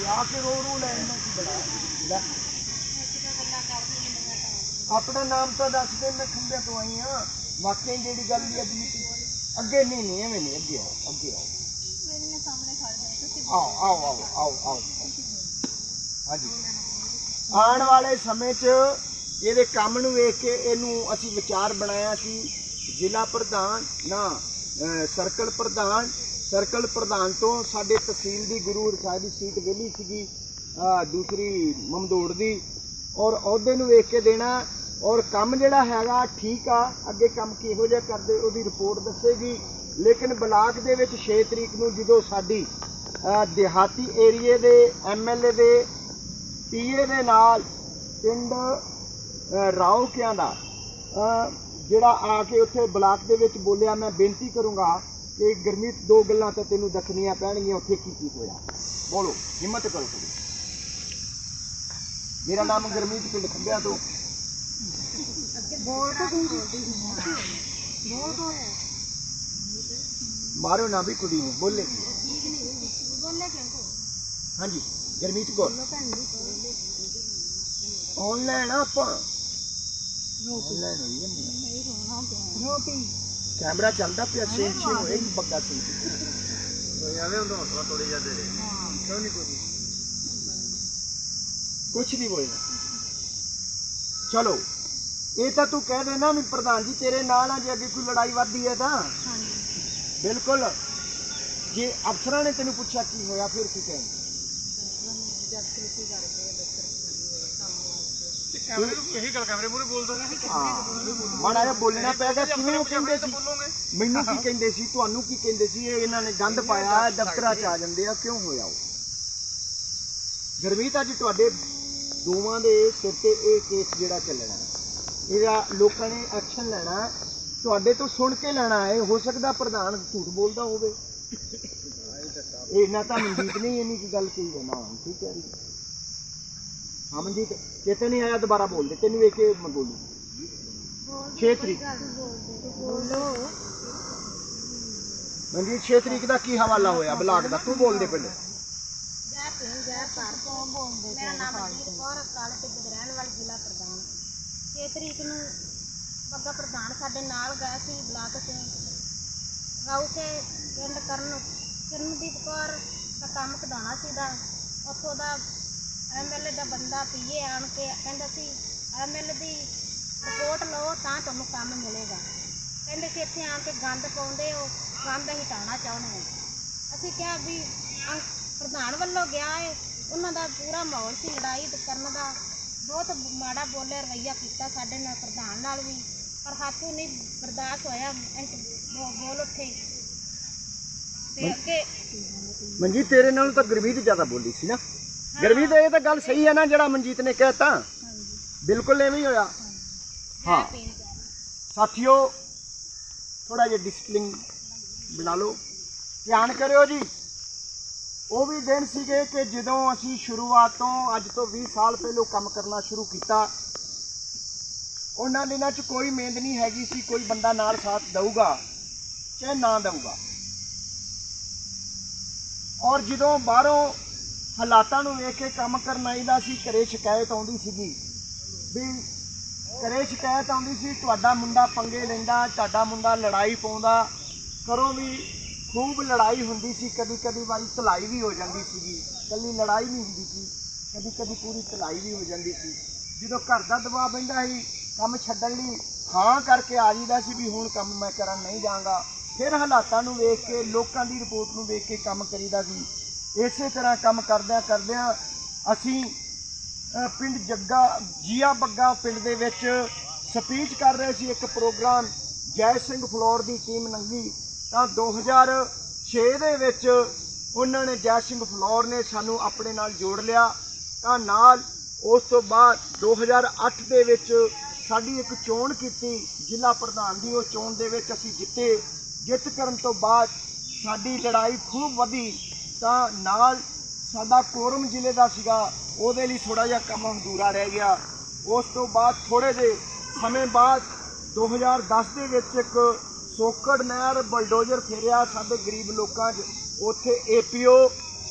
ਆ ਕੇ ਰੋ ਰੋ ਲੈ ਇਹਨਾਂ ਕੀ ਬੜਾ ਲੈ। ਆਪਣਾ ਨਾਮ ਤਾਂ ਦੱਸ ਦੇ, ਮੈਂ ਖੰਭੇ ਤੋਂ ਆਈ ਆ ਵਾਕਈ ਜਿਹੜੀ ਗੱਲ ਦੀ ਅੱਜ ਅੱਗੇ ਨਹੀਂ ਨਹੀਂ, ਐਵੇਂ ਨਹੀਂ, ਅੱਗੇ ਆਓ ਅੱਗੇ ਆਓ। ਆਓ ਆਓ ਆਓ ਆਓ ਆਓ। ਹਾਂਜੀ। ਆਉਣ ਵਾਲੇ ਸਮੇਂ 'ਚ ਇਹਦੇ ਕੰਮ ਨੂੰ ਵੇਖ ਕੇ ਇਹਨੂੰ ਅਸੀਂ ਵਿਚਾਰ ਬਣਾਇਆ ਸੀ। ਜ਼ਿਲ੍ਹਾ ਪ੍ਰਧਾਨ, ਨਾ। ਸਰਕਲ ਪ੍ਰਧਾਨ ਸਰਕਲ ਪ੍ਰਧਾਨ ਤੋਂ ਸਾਡੇ ਤਹਿਸੀਲ ਦੀ ਗੁਰੂ ਸਾਹਿਬ ਦੀ ਸੀਟ ਵਿਹਲੀ ਸੀਗੀ ਦੂਸਰੀ ਮਮਦੋੜ ਦੀ, ਔਰ ਅਹੁਦੇ ਨੂੰ ਵੇਖ ਕੇ ਦੇਣਾ, ਔਰ ਕੰਮ ਜਿਹੜਾ ਹੈਗਾ ਠੀਕ ਆ, ਅੱਗੇ ਕੰਮ ਕਿਹੋ ਜਿਹਾ ਕਰਦੇ ਉਹਦੀ ਰਿਪੋਰਟ ਦੱਸੇਗੀ, ਲੇਕਿਨ ਬਲਾਕ ਦੇ ਵਿੱਚ 6 ਤਰੀਕ ਨੂੰ ਜਦੋਂ ਸਾਡੀ ਦਿਹਾਤੀ ਏਰੀਏ ਦੇ ਐਮਐਲਏ ਦੇ, ਪੀਏ ਦੇ ਨਾਲ ਪਿੰਡ, ਅਹ ਰਾਓਕਿਆਂ ਦਾ ਜਿਹੜਾ ਆ ਕੇ ਉੱਥੇ ਬਲਾਕ ਦੇ ਵਿੱਚ ਬੋਲਿਆ ਮੈਂ ਬੇਨਤੀ ਕਰੂੰਗਾ ਕਿ ਗੁਰਮੀਤ ਦੋ ਗੱਲਾਂ ਤਾਂ ਤੈਨੂੰ ਦੱਸਣੀਆਂ ਪੈਣਗੀਆਂ ਉੱਥੇ ਕੀ ਕੀ ਹੋਇਆ। ਬੋਲੋ ਹਿੰਮਤ ਕਰੋ ਤੁਸੀਂ। ਮੇਰਾ ਨਾਮ ਗੁਰਮੀਤ ਪਿੰਡ ਖੰਭਿਆ ਤੋਂ। ਮਾਰੋ ਨਾ ਵੀ ਕੁੜੀ ਨੂੰ ਬੋਲੇ। ਹਾਂਜੀ ਗਰਮੀਤ ਕੌਰ। ਆਨਲਾਈਨ ਆਪਾਂ। ਆਨਲਾਈਨ ਹੋਈ ਜਾਂਦੀ ਕੈਮਰਾ ਚੱਲਦਾ ਪਿਆ ਸੇਮ ਸੇਮ ਹੋਏਗੀ ਬੱਗਾ ਸਿੰਘ ਐਵੇਂ ਹੁੰਦਾ ਹੌਸਲਾ ਤੋੜੇ ਜਾਂਦੇ ਨੇ ਕਿਉਂ ਨਹੀਂ ਕੋਈ? ਕੁਛ ਨਹੀਂ ਬੋਲਣਾ ਚਲੋ ਇਹ ਤਾਂ ਤੂੰ ਕਹਿ ਦੇ ਨਾ ਵੀ ਪ੍ਰਧਾਨ ਜੀ ਤੇਰੇ ਨਾਲ ਆ ਜੇ ਅੱਗੇ ਕੋਈ ਲੜਾਈ ਵੱਧਦੀ ਹੈ ਤਾਂ। ਬਿਲਕੁਲ। ਜੇ ਅਫਸਰਾਂ ਨੇ ਤੈਨੂੰ ਪੁੱਛਿਆ ਕੀ ਹੋਇਆ ਫਿਰ ਕੀ ਕਹੇਂਗੇ ਹਾਂ। ਮਾੜਾ ਜਿਹਾ ਬੋਲਣਾ ਪੈਗਾ ਕਿਵੇਂ ਉਹ ਕਹਿੰਦੇ ਸੀ? ਮੈਨੂੰ ਕੀ ਕਹਿੰਦੇ ਸੀ? ਤੁਹਾਨੂੰ ਕੀ ਕਹਿੰਦੇ ਸੀ? ਇਹ ਇਹਨਾਂ ਨੇ ਗੰਦ ਪਾਇਆ ਦਫ਼ਤਰਾਂ 'ਚ ਆ ਜਾਂਦੇ ਆ ਕਿਉਂ ਹੋਇਆ ਉਹ? ਗਰਮੀਤ ਅੱਜ ਤੁਹਾਡੇ ਦੋਵਾਂ ਦੇ ਸਿਰ ਤੇ ਇਹ ਕੇਸ ਜਿਹੜਾ ਚੱਲਣਾ ਇਹਦਾ ਲੋਕਾਂ ਨੇ ਐਕਸ਼ਨ ਲੈਣਾ ਤੁਹਾਡੇ ਤੋਂ ਸੁਣ ਕੇ ਲੈਣਾ ਹੈ। ਹੋ ਸਕਦਾ ਪ੍ਰਧਾਨ ਝੂਠ ਬੋਲਦਾ ਹੋਵੇ। ਇਹ ਨਾ ਤਾਂ ਮਨਜੀਤ ਨੇ ਹੀ ਇੰਨੀ ਕੀ ਗੱਲ ਕਹੀ ਹੈ ਨਾ ਠੀਕ ਹੈ ਜੀ ਹਾਂ ਮਨਜੀਤ ਚੇਤੇ ਨਹੀਂ ਆਇਆ ਦੁਬਾਰਾ ਬੋਲ ਦੇ ਤੈਨੂੰ ਵੇਖ ਕੇ ਮੈਂ ਬੋਲੂ? 6 ਤਰੀਕ। ਮਨਜੀਤ 6 ਤਰੀਕ ਦਾ ਕੀ ਹਵਾਲਾ ਹੋਇਆ ਬਲਾਕ ਦਾ? ਤੂੰ ਬੋਲ ਦੇ ਪਹਿਲੇ। ਮੇਰਾ ਨਾਮ ਅਜੀਤ ਕੌਰ ਕਾਲੇ ਤੇ ਦੇ ਰਹਿਣ ਵਾਲੀ ਜ਼ਿਲ੍ਹਾ ਪ੍ਰਧਾਨ। 6 ਤਰੀਕ ਨੂੰ ਬੱਗਾ ਪ੍ਰਧਾਨ ਸਾਡੇ ਨਾਲ ਗਏ ਸੀ ਬਲਾਕ ਤੋਂ। ਰਾਉ ਕੇ ਪਿੰਡ ਕਰਨ ਕਰਨਦੀਪ ਕੌਰ ਦਾ ਕੰਮ ਕਢਾਉਣਾ ਸੀ ਦਾ ਉੱਥੋਂ ਦਾ ਐਮਐਲਏ ਦਾ ਬੰਦਾ ਪੀਏ ਆਣ ਕੇ ਕਹਿੰਦਾ ਸੀ ਐਮਐਲਏ ਦੀ ਰਿਪੋਰਟ ਲਓ ਤਾਂ ਤੁਹਾਨੂੰ ਕੰਮ ਮਿਲੇਗਾ। ਕਹਿੰਦੇ ਸੀ ਇੱਥੇ ਆਣ ਕੇ ਗੰਦ ਪਾਉਂਦੇ ਹੋ ਗੰਦ ਹਟਾਉਣਾ ਚਾਹੁੰਦੇ ਹਾਂ। ਅਸੀਂ ਕਿਹਾ ਵੀ ਪ੍ਰਧਾਨ ਵੱਲੋਂ ਗਿਆ ਹੈ ਉਹਨਾਂ ਦਾ ਪੂਰਾ ਮਾਹੌਲ ਸੀ ਲੜਾਈ ਤੇ ਕਰਨ ਦਾ। ਬਹੁਤ ਮਾੜਾ ਬੋਲੇ ਰਵਈਆ ਕੀਤਾ ਸਾਡੇ ਨਾਲ ਪ੍ਰਧਾਨ ਨਾਲ ਵੀ ਪਰ ਹਾਥੋਂ ਨਹੀਂ ਬਰਦਾਸ਼ਤ ਹੋਇਆ ਬੋ- ਬੋਲ ਉੱਠੇ। ਤੇ ਅੱਗੇ ਮਨਜੀਤ ਤੇਰੇ ਨਾਲੋਂ ਤਾਂ ਗੁਰਮੀਤ ਜ਼ਿਆਦਾ ਬੋਲੀ ਸੀ ਨਾ। ਗੁਰਮੀਤ ਇਹ ਤਾਂ ਗੱਲ ਸਹੀ ਹੈ ਨਾ ਜਿਹੜਾ ਮਨਜੀਤ ਨੇ ਕਹਿਤਾ। ਬਿਲਕੁਲ ਐਵੇਂ ਹੀ ਹੋਇਆ। ਹਾਂ। ਸਾਥੀਓ ਥੋੜਾ ਜਿਹਾ ਡਿਸਪਲਿਨ ਬਣਾ ਲਓ। ਧਿਆਨ ਕਰਿਓ ਜੀ। ਉਹ ਵੀ ਦਿਨ ਸੀਗੇ ਕਿ ਜਦੋਂ ਅਸੀਂ ਸ਼ੁਰੂਆਤ ਤੋਂ ਅੱਜ ਤੋਂ 20 ਸਾਲ ਪਹਿਲਾਂ ਕੰਮ ਕਰਨਾ ਸ਼ੁਰੂ ਕੀਤਾ ਉਹਨਾਂ ਦਿਨਾਂ 'ਚ ਕੋਈ ਮਿਹਨਤ ਨਹੀਂ ਹੈਗੀ ਸੀ ਕੋਈ ਬੰਦਾ ਨਾਲ ਸਾਥ ਦਊਗਾ ਚਾਹੇ ਨਾ ਦਊਗਾ। ਔਰ ਜਦੋਂ ਬਾਹਰੋਂ ਹਾਲਾਤਾਂ ਨੂੰ ਵੇਖ ਕੇ ਕੰਮ ਕਰਨ ਆਈਦਾ ਸੀ, ਘਰੇ ਸ਼ਿਕਾਇਤ ਆਉਂਦੀ ਸੀਗੀ। ਵੀ ਘਰੇ ਸ਼ਿਕਾਇਤ ਆਉਂਦੀ ਸੀ, ਤੁਹਾਡਾ ਮੁੰਡਾ ਪੰਗੇ ਲੈਂਦਾ, ਤੁਹਾਡਾ ਮੁੰਡਾ ਲੜਾਈ ਪਾਉਂਦਾ। ਕਰੋ ਵੀ ਖੂਬ ਲੜਾਈ ਹੁੰਦੀ ਸੀ ਕਦੀ ਕਦੀ ਵਾਰੀ ਧਲਾਈ ਵੀ ਹੋ ਜਾਂਦੀ ਸੀਗੀ। ਕੱਲੀ ਲੜਾਈ ਨਹੀਂ ਹੁੰਦੀ ਸੀ ਕਦੀ ਕਦੀ ਪੂਰੀ ਧਲਾਈ ਵੀ ਹੋ ਜਾਂਦੀ ਸੀ। ਜਦੋਂ ਘਰ ਦਾ ਦਬਾਅ ਪੈਂਦਾ ਸੀ, ਕੰਮ ਛੱਡਣ ਲਈ ਹਾਂ ਕਰਕੇ ਆ ਜੀਦਾ ਸੀ ਵੀ ਹੁਣ ਕੰਮ ਮੈਂ ਕਰਨ ਨਹੀਂ ਜਾਵਾਂਗਾ। ਫਿਰ ਹਾਲਾਤਾਂ ਨੂੰ ਵੇਖ ਕੇ, ਲੋਕਾਂ ਦੀ ਰਿਪੋਰਟ ਨੂੰ ਵੇਖ ਕੇ ਕੰਮ ਕਰੀਦਾ ਸੀ। ਇਸੇ ਤਰ੍ਹਾਂ ਕੰਮ ਕਰਦਿਆਂ ਕਰਦਿਆਂ ਅਸੀਂ ਪਿੰਡ ਜੱਗਾ, ਜੀਆ ਬੱਗਾ ਪਿੰਡ ਦੇ ਵਿੱਚ ਸਪੀਚ ਕਰ ਰਹੇ ਸੀ ਇੱਕ ਪ੍ਰੋਗਰਾਮ ਜੈ ਸਿੰਘ ਫਲੋਰ ਦੀ ਟੀਮ ਨੰਗੀ। ਤਾਂ 2006 ਦੇ ਵਿੱਚ ਉਹਨਾਂ ਨੇ ਜੈ ਸਿੰਘ ਫਲੋਰ ਨੇ ਸਾਨੂੰ ਆਪਣੇ ਨਾਲ ਜੋੜ ਲਿਆ। ਤਾਂ ਨਾਲ ਉਸ ਤੋਂ ਬਾਅਦ 2008 ਦੇ ਵਿੱਚ ਸਾਡੀ ਇੱਕ ਚੋਣ ਕੀਤੀ, ਜ਼ਿਲ੍ਹਾ ਪ੍ਰਧਾਨ ਦੀ। ਉਹ ਚੋਣ ਦੇ ਵਿੱਚ ਅਸੀਂ ਜਿੱਤੇ। ਜਿੱਤ ਕਰਨ ਤੋਂ ਬਾਅਦ ਸਾਡੀ ਲੜਾਈ ਖੂਬ ਵਧੀ। ਤਾਂ ਨਾਲ ਸਾਡਾ ਕੋਰਮ ਜ਼ਿਲ੍ਹੇ ਦਾ ਸੀਗਾ, ਉਹਦੇ ਲਈ ਥੋੜਾ ਜਿਹਾ ਕੰਮ ਅਧੂਰਾ ਰਹਿ ਗਿਆ। ਉਸ ਤੋਂ ਬਾਅਦ ਥੋੜੇ ਜਿਹੇ ਸਮੇਂ ਬਾਅਦ 2010 ਦੇ ਵਿੱਚ ਇੱਕ ਸੋਕੜ ਨਹਿਰ ਬਲਡੋਜ਼ਰ ਫੇਰਿਆ ਸਾਡੇ ਗਰੀਬ ਲੋਕਾਂ 'ਚ। ਉੱਥੇ ਏਪੀਓ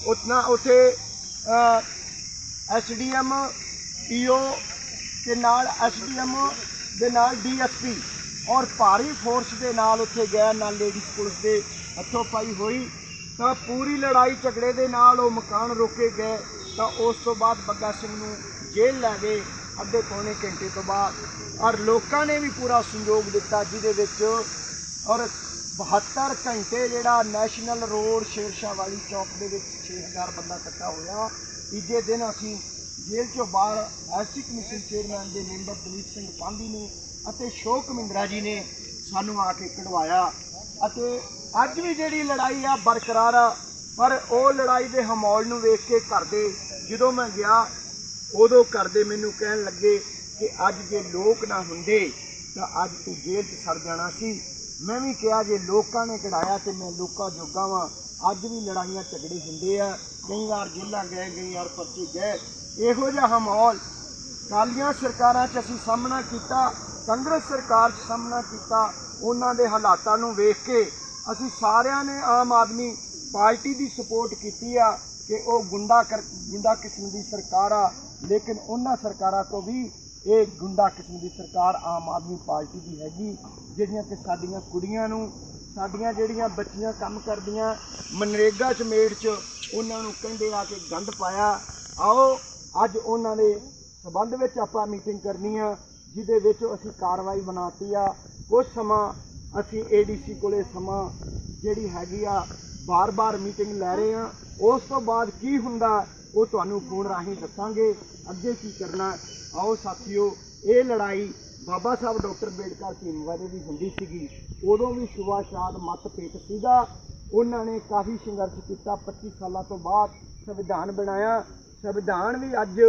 ਉਤਨਾ ਉੱਥੇ ਐਸਡੀਐਮ ਪੀਓ ਤੇ ਨਾਲ ਐਸਡੀਐਮ ਦੇ ਨਾਲ ਡੀਐਸਪੀ ਔਰ ਭਾਰੀ ਫੋਰਸ ਦੇ ਨਾਲ ਉੱਥੇ ਗਿਆ ਨਾਲ ਲੇਡੀਜ਼ ਪੁਲਿਸ ਦੇ ਹੱਥੋਂ ਪਾਈ ਹੋਈ। ਤਾਂ ਪੂਰੀ ਲੜਾਈ ਝਗੜੇ ਦੇ ਨਾਲ ਉਹ ਮਕਾਨ ਰੋਕੇ ਗਏ। ਤਾਂ ਉਸ ਤੋਂ ਬਾਅਦ ਬੱਗਾ ਸਿੰਘ ਨੂੰ ਜੇਲ੍ਹ ਲੈ ਗਏ ਅੱਧੇ ਪੌਣੇ ਘੰਟੇ ਤੋਂ ਬਾਅਦ। ਔਰ ਲੋਕਾਂ ਨੇ ਵੀ ਪੂਰਾ ਸੰਯੋਗ ਦਿੱਤਾ, ਜਿਹਦੇ ਵਿੱਚ ਔਰ 72 ਘੰਟੇ ਜਿਹੜਾ ਨੈਸ਼ਨਲ ਰੋਡ ਸ਼ੇਰਸ਼ਾਹ ਵਾਲੀ ਚੌਕ ਦੇ ਵਿੱਚ 6000 ਬੰਦਾ ਇਕੱਠਾ ਹੋਇਆ। ਤੀਜੇ ਦਿਨ ਅਸੀਂ ਜੇਲ੍ਹ ਚੋਂ ਬਾਹਰ ਐਸਸੀ ਕਮਿਸ਼ਨ ਚੇਅਰਮੈਨ ਦੇ ਮੈਂਬਰ ਦਲੀਪ ਸਿੰਘ ਪਾਂਧੀ ਨੇ ਅਤੇ ਸ਼ੋਕ ਮਹਿੰਦਰਾ ਜੀ ਨੇ ਸਾਨੂੰ ਆ ਕੇ ਕਢਵਾਇਆ ਅਤੇ ਅੱਜ ਵੀ ਜਿਹੜੀ ਲੜਾਈ ਆ ਬਰਕਰਾਰ ਆ, ਪਰ ਉਹ ਲੜਾਈ ਦੇ ਹਮੌਲ ਨੂੰ ਵੇਖ ਕੇ ਘਰ ਦੇ ਜਦੋਂ ਮੈਂ ਗਿਆ, ਉਦੋਂ ਘਰ ਦੇ ਮੈਨੂੰ ਕਹਿਣ ਲੱਗੇ ਕਿ ਅੱਜ ਜੇ ਲੋਕ ਨਾ ਹੁੰਦੇ, ਤਾਂ ਅੱਜ ਤੂੰ ਜੇਲ੍ਹ 'ਚ ਸੜ ਜਾਣਾ ਸੀ। ਮੈਂ ਵੀ ਕਿਹਾ, ਜੇ ਲੋਕਾਂ ਨੇ ਕਢਾਇਆ ਤੇ ਮੈਂ ਲੋਕਾਂ ਜੋਗਾ ਵਾਂ। ਅੱਜ ਵੀ ਲੜਾਈਆਂ ਝਗੜੇ ਹੁੰਦੇ ਆ। ਕਈ ਵਾਰ ਜੇਲ੍ਹਾਂ ਗਏ, ਕਈ ਵਾਰ ਪਰਚੇ ਗਏ। ਇਹੋ ਜਿਹਾ ਹਮੌਲ ਕਾਲੀਆਂ ਸਰਕਾਰਾਂ 'ਚ ਅਸੀਂ ਸਾਹਮਣਾ ਕੀਤਾ, ਕਾਂਗਰਸ ਸਰਕਾਰ 'ਚ ਸਾਹਮਣਾ ਕੀਤਾ, ਉਹਨਾਂ ਦੇ ਹਾਲਾਤਾਂ ਨੂੰ ਵੇਖ ਕੇ ਅਸੀਂ ਸਾਰਿਆਂ ਨੇ ਆਮ ਆਦਮੀ ਪਾਰਟੀ ਦੀ ਸਪੋਰਟ ਕੀਤੀ ਆ ਕਿ ਉਹ ਗੁੰਡਾ ਕਰ, ਗੁੰਡਾ ਕਿਸਮ ਦੀ ਸਰਕਾਰ ਆ, ਲੇਕਿਨ ਉਹਨਾਂ ਸਰਕਾਰਾਂ ਤੋਂ ਵੀ ਇਹ ਗੁੰਡਾ ਕਿਸਮ ਦੀ ਸਰਕਾਰ ਆਮ ਆਦਮੀ ਪਾਰਟੀ ਦੀ ਹੈਗੀ, ਜਿਹੜੀਆਂ ਕਿ ਸਾਡੀਆਂ ਕੁੜੀਆਂ ਨੂੰ, ਸਾਡੀਆਂ ਜਿਹੜੀਆਂ ਬੱਚੀਆਂ ਕੰਮ ਕਰਦੀਆਂ, ਮਨਰੇਗਾ ਚ ਮੇੜ ਚ ਉਹਨਾਂ ਨੂੰ ਕਹਿੰਦੇ ਆ ਕਿ ਗੰਦ ਪਾਇਆ। ਆਓ, ਅੱਜ ਉਹਨਾਂ ਦੇ ਸਬੰਧ ਵਿੱਚ ਆਪਾਂ ਮੀਟਿੰਗ ਕਰਨੀ ਆ, ਜਿਹਦੇ ਵਿੱਚ ਅਸੀਂ ਕਾਰਵਾਈ ਬਣਾਤੀ ਆ। ਕੁਝ ਸਮਾਂ ਅਸੀਂ ਏਡੀਸੀ ਕੋਲੇ ਸਮਾਂ ਜਿਹੜੀ ਹੈਗੀ ਆ ਬਾਰ-ਬਾਰ ਮੀਟਿੰਗ ਲੈ ਰਹੇ ਆ ਉਸ ਤੋਂ ਬਾਅਦ ਕੀ ਹੁੰਦਾ ਉਹ ਤੁਹਾਨੂੰ ਫੋਨ ਰਾਹੀਂ ਦੱਸਾਂਗੇ। ਅੱਗੇ ਕੀ ਕਰਨਾ ਆਓ ਸਾਥੀਓ ਇਹ ਲੜਾਈ ਬਾਬਾ ਸਾਹਿਬ ਡਾਕਟਰ ਬੇਡਕਰ ਭੀਮਵਾਰੇ ਦੀ ਹੁੰਦੀ ਸੀਗੀ। ਉਦੋਂ ਵੀ ਸ਼ੁਭਾਸ਼ਾਦ ਮਤ ਪੇਟ ਸੀਗਾ। ਉਹਨਾਂ ਨੇ ਕਾਫੀ ਸੰਘਰਸ਼ ਕੀਤਾ। 25 ਸਾਲਾਂ ਤੋਂ ਬਾਅਦ ਸੰਵਿਧਾਨ ਬਣਾਇਆ। ਸੰਵਿਧਾਨ ਵੀ ਅੱਜ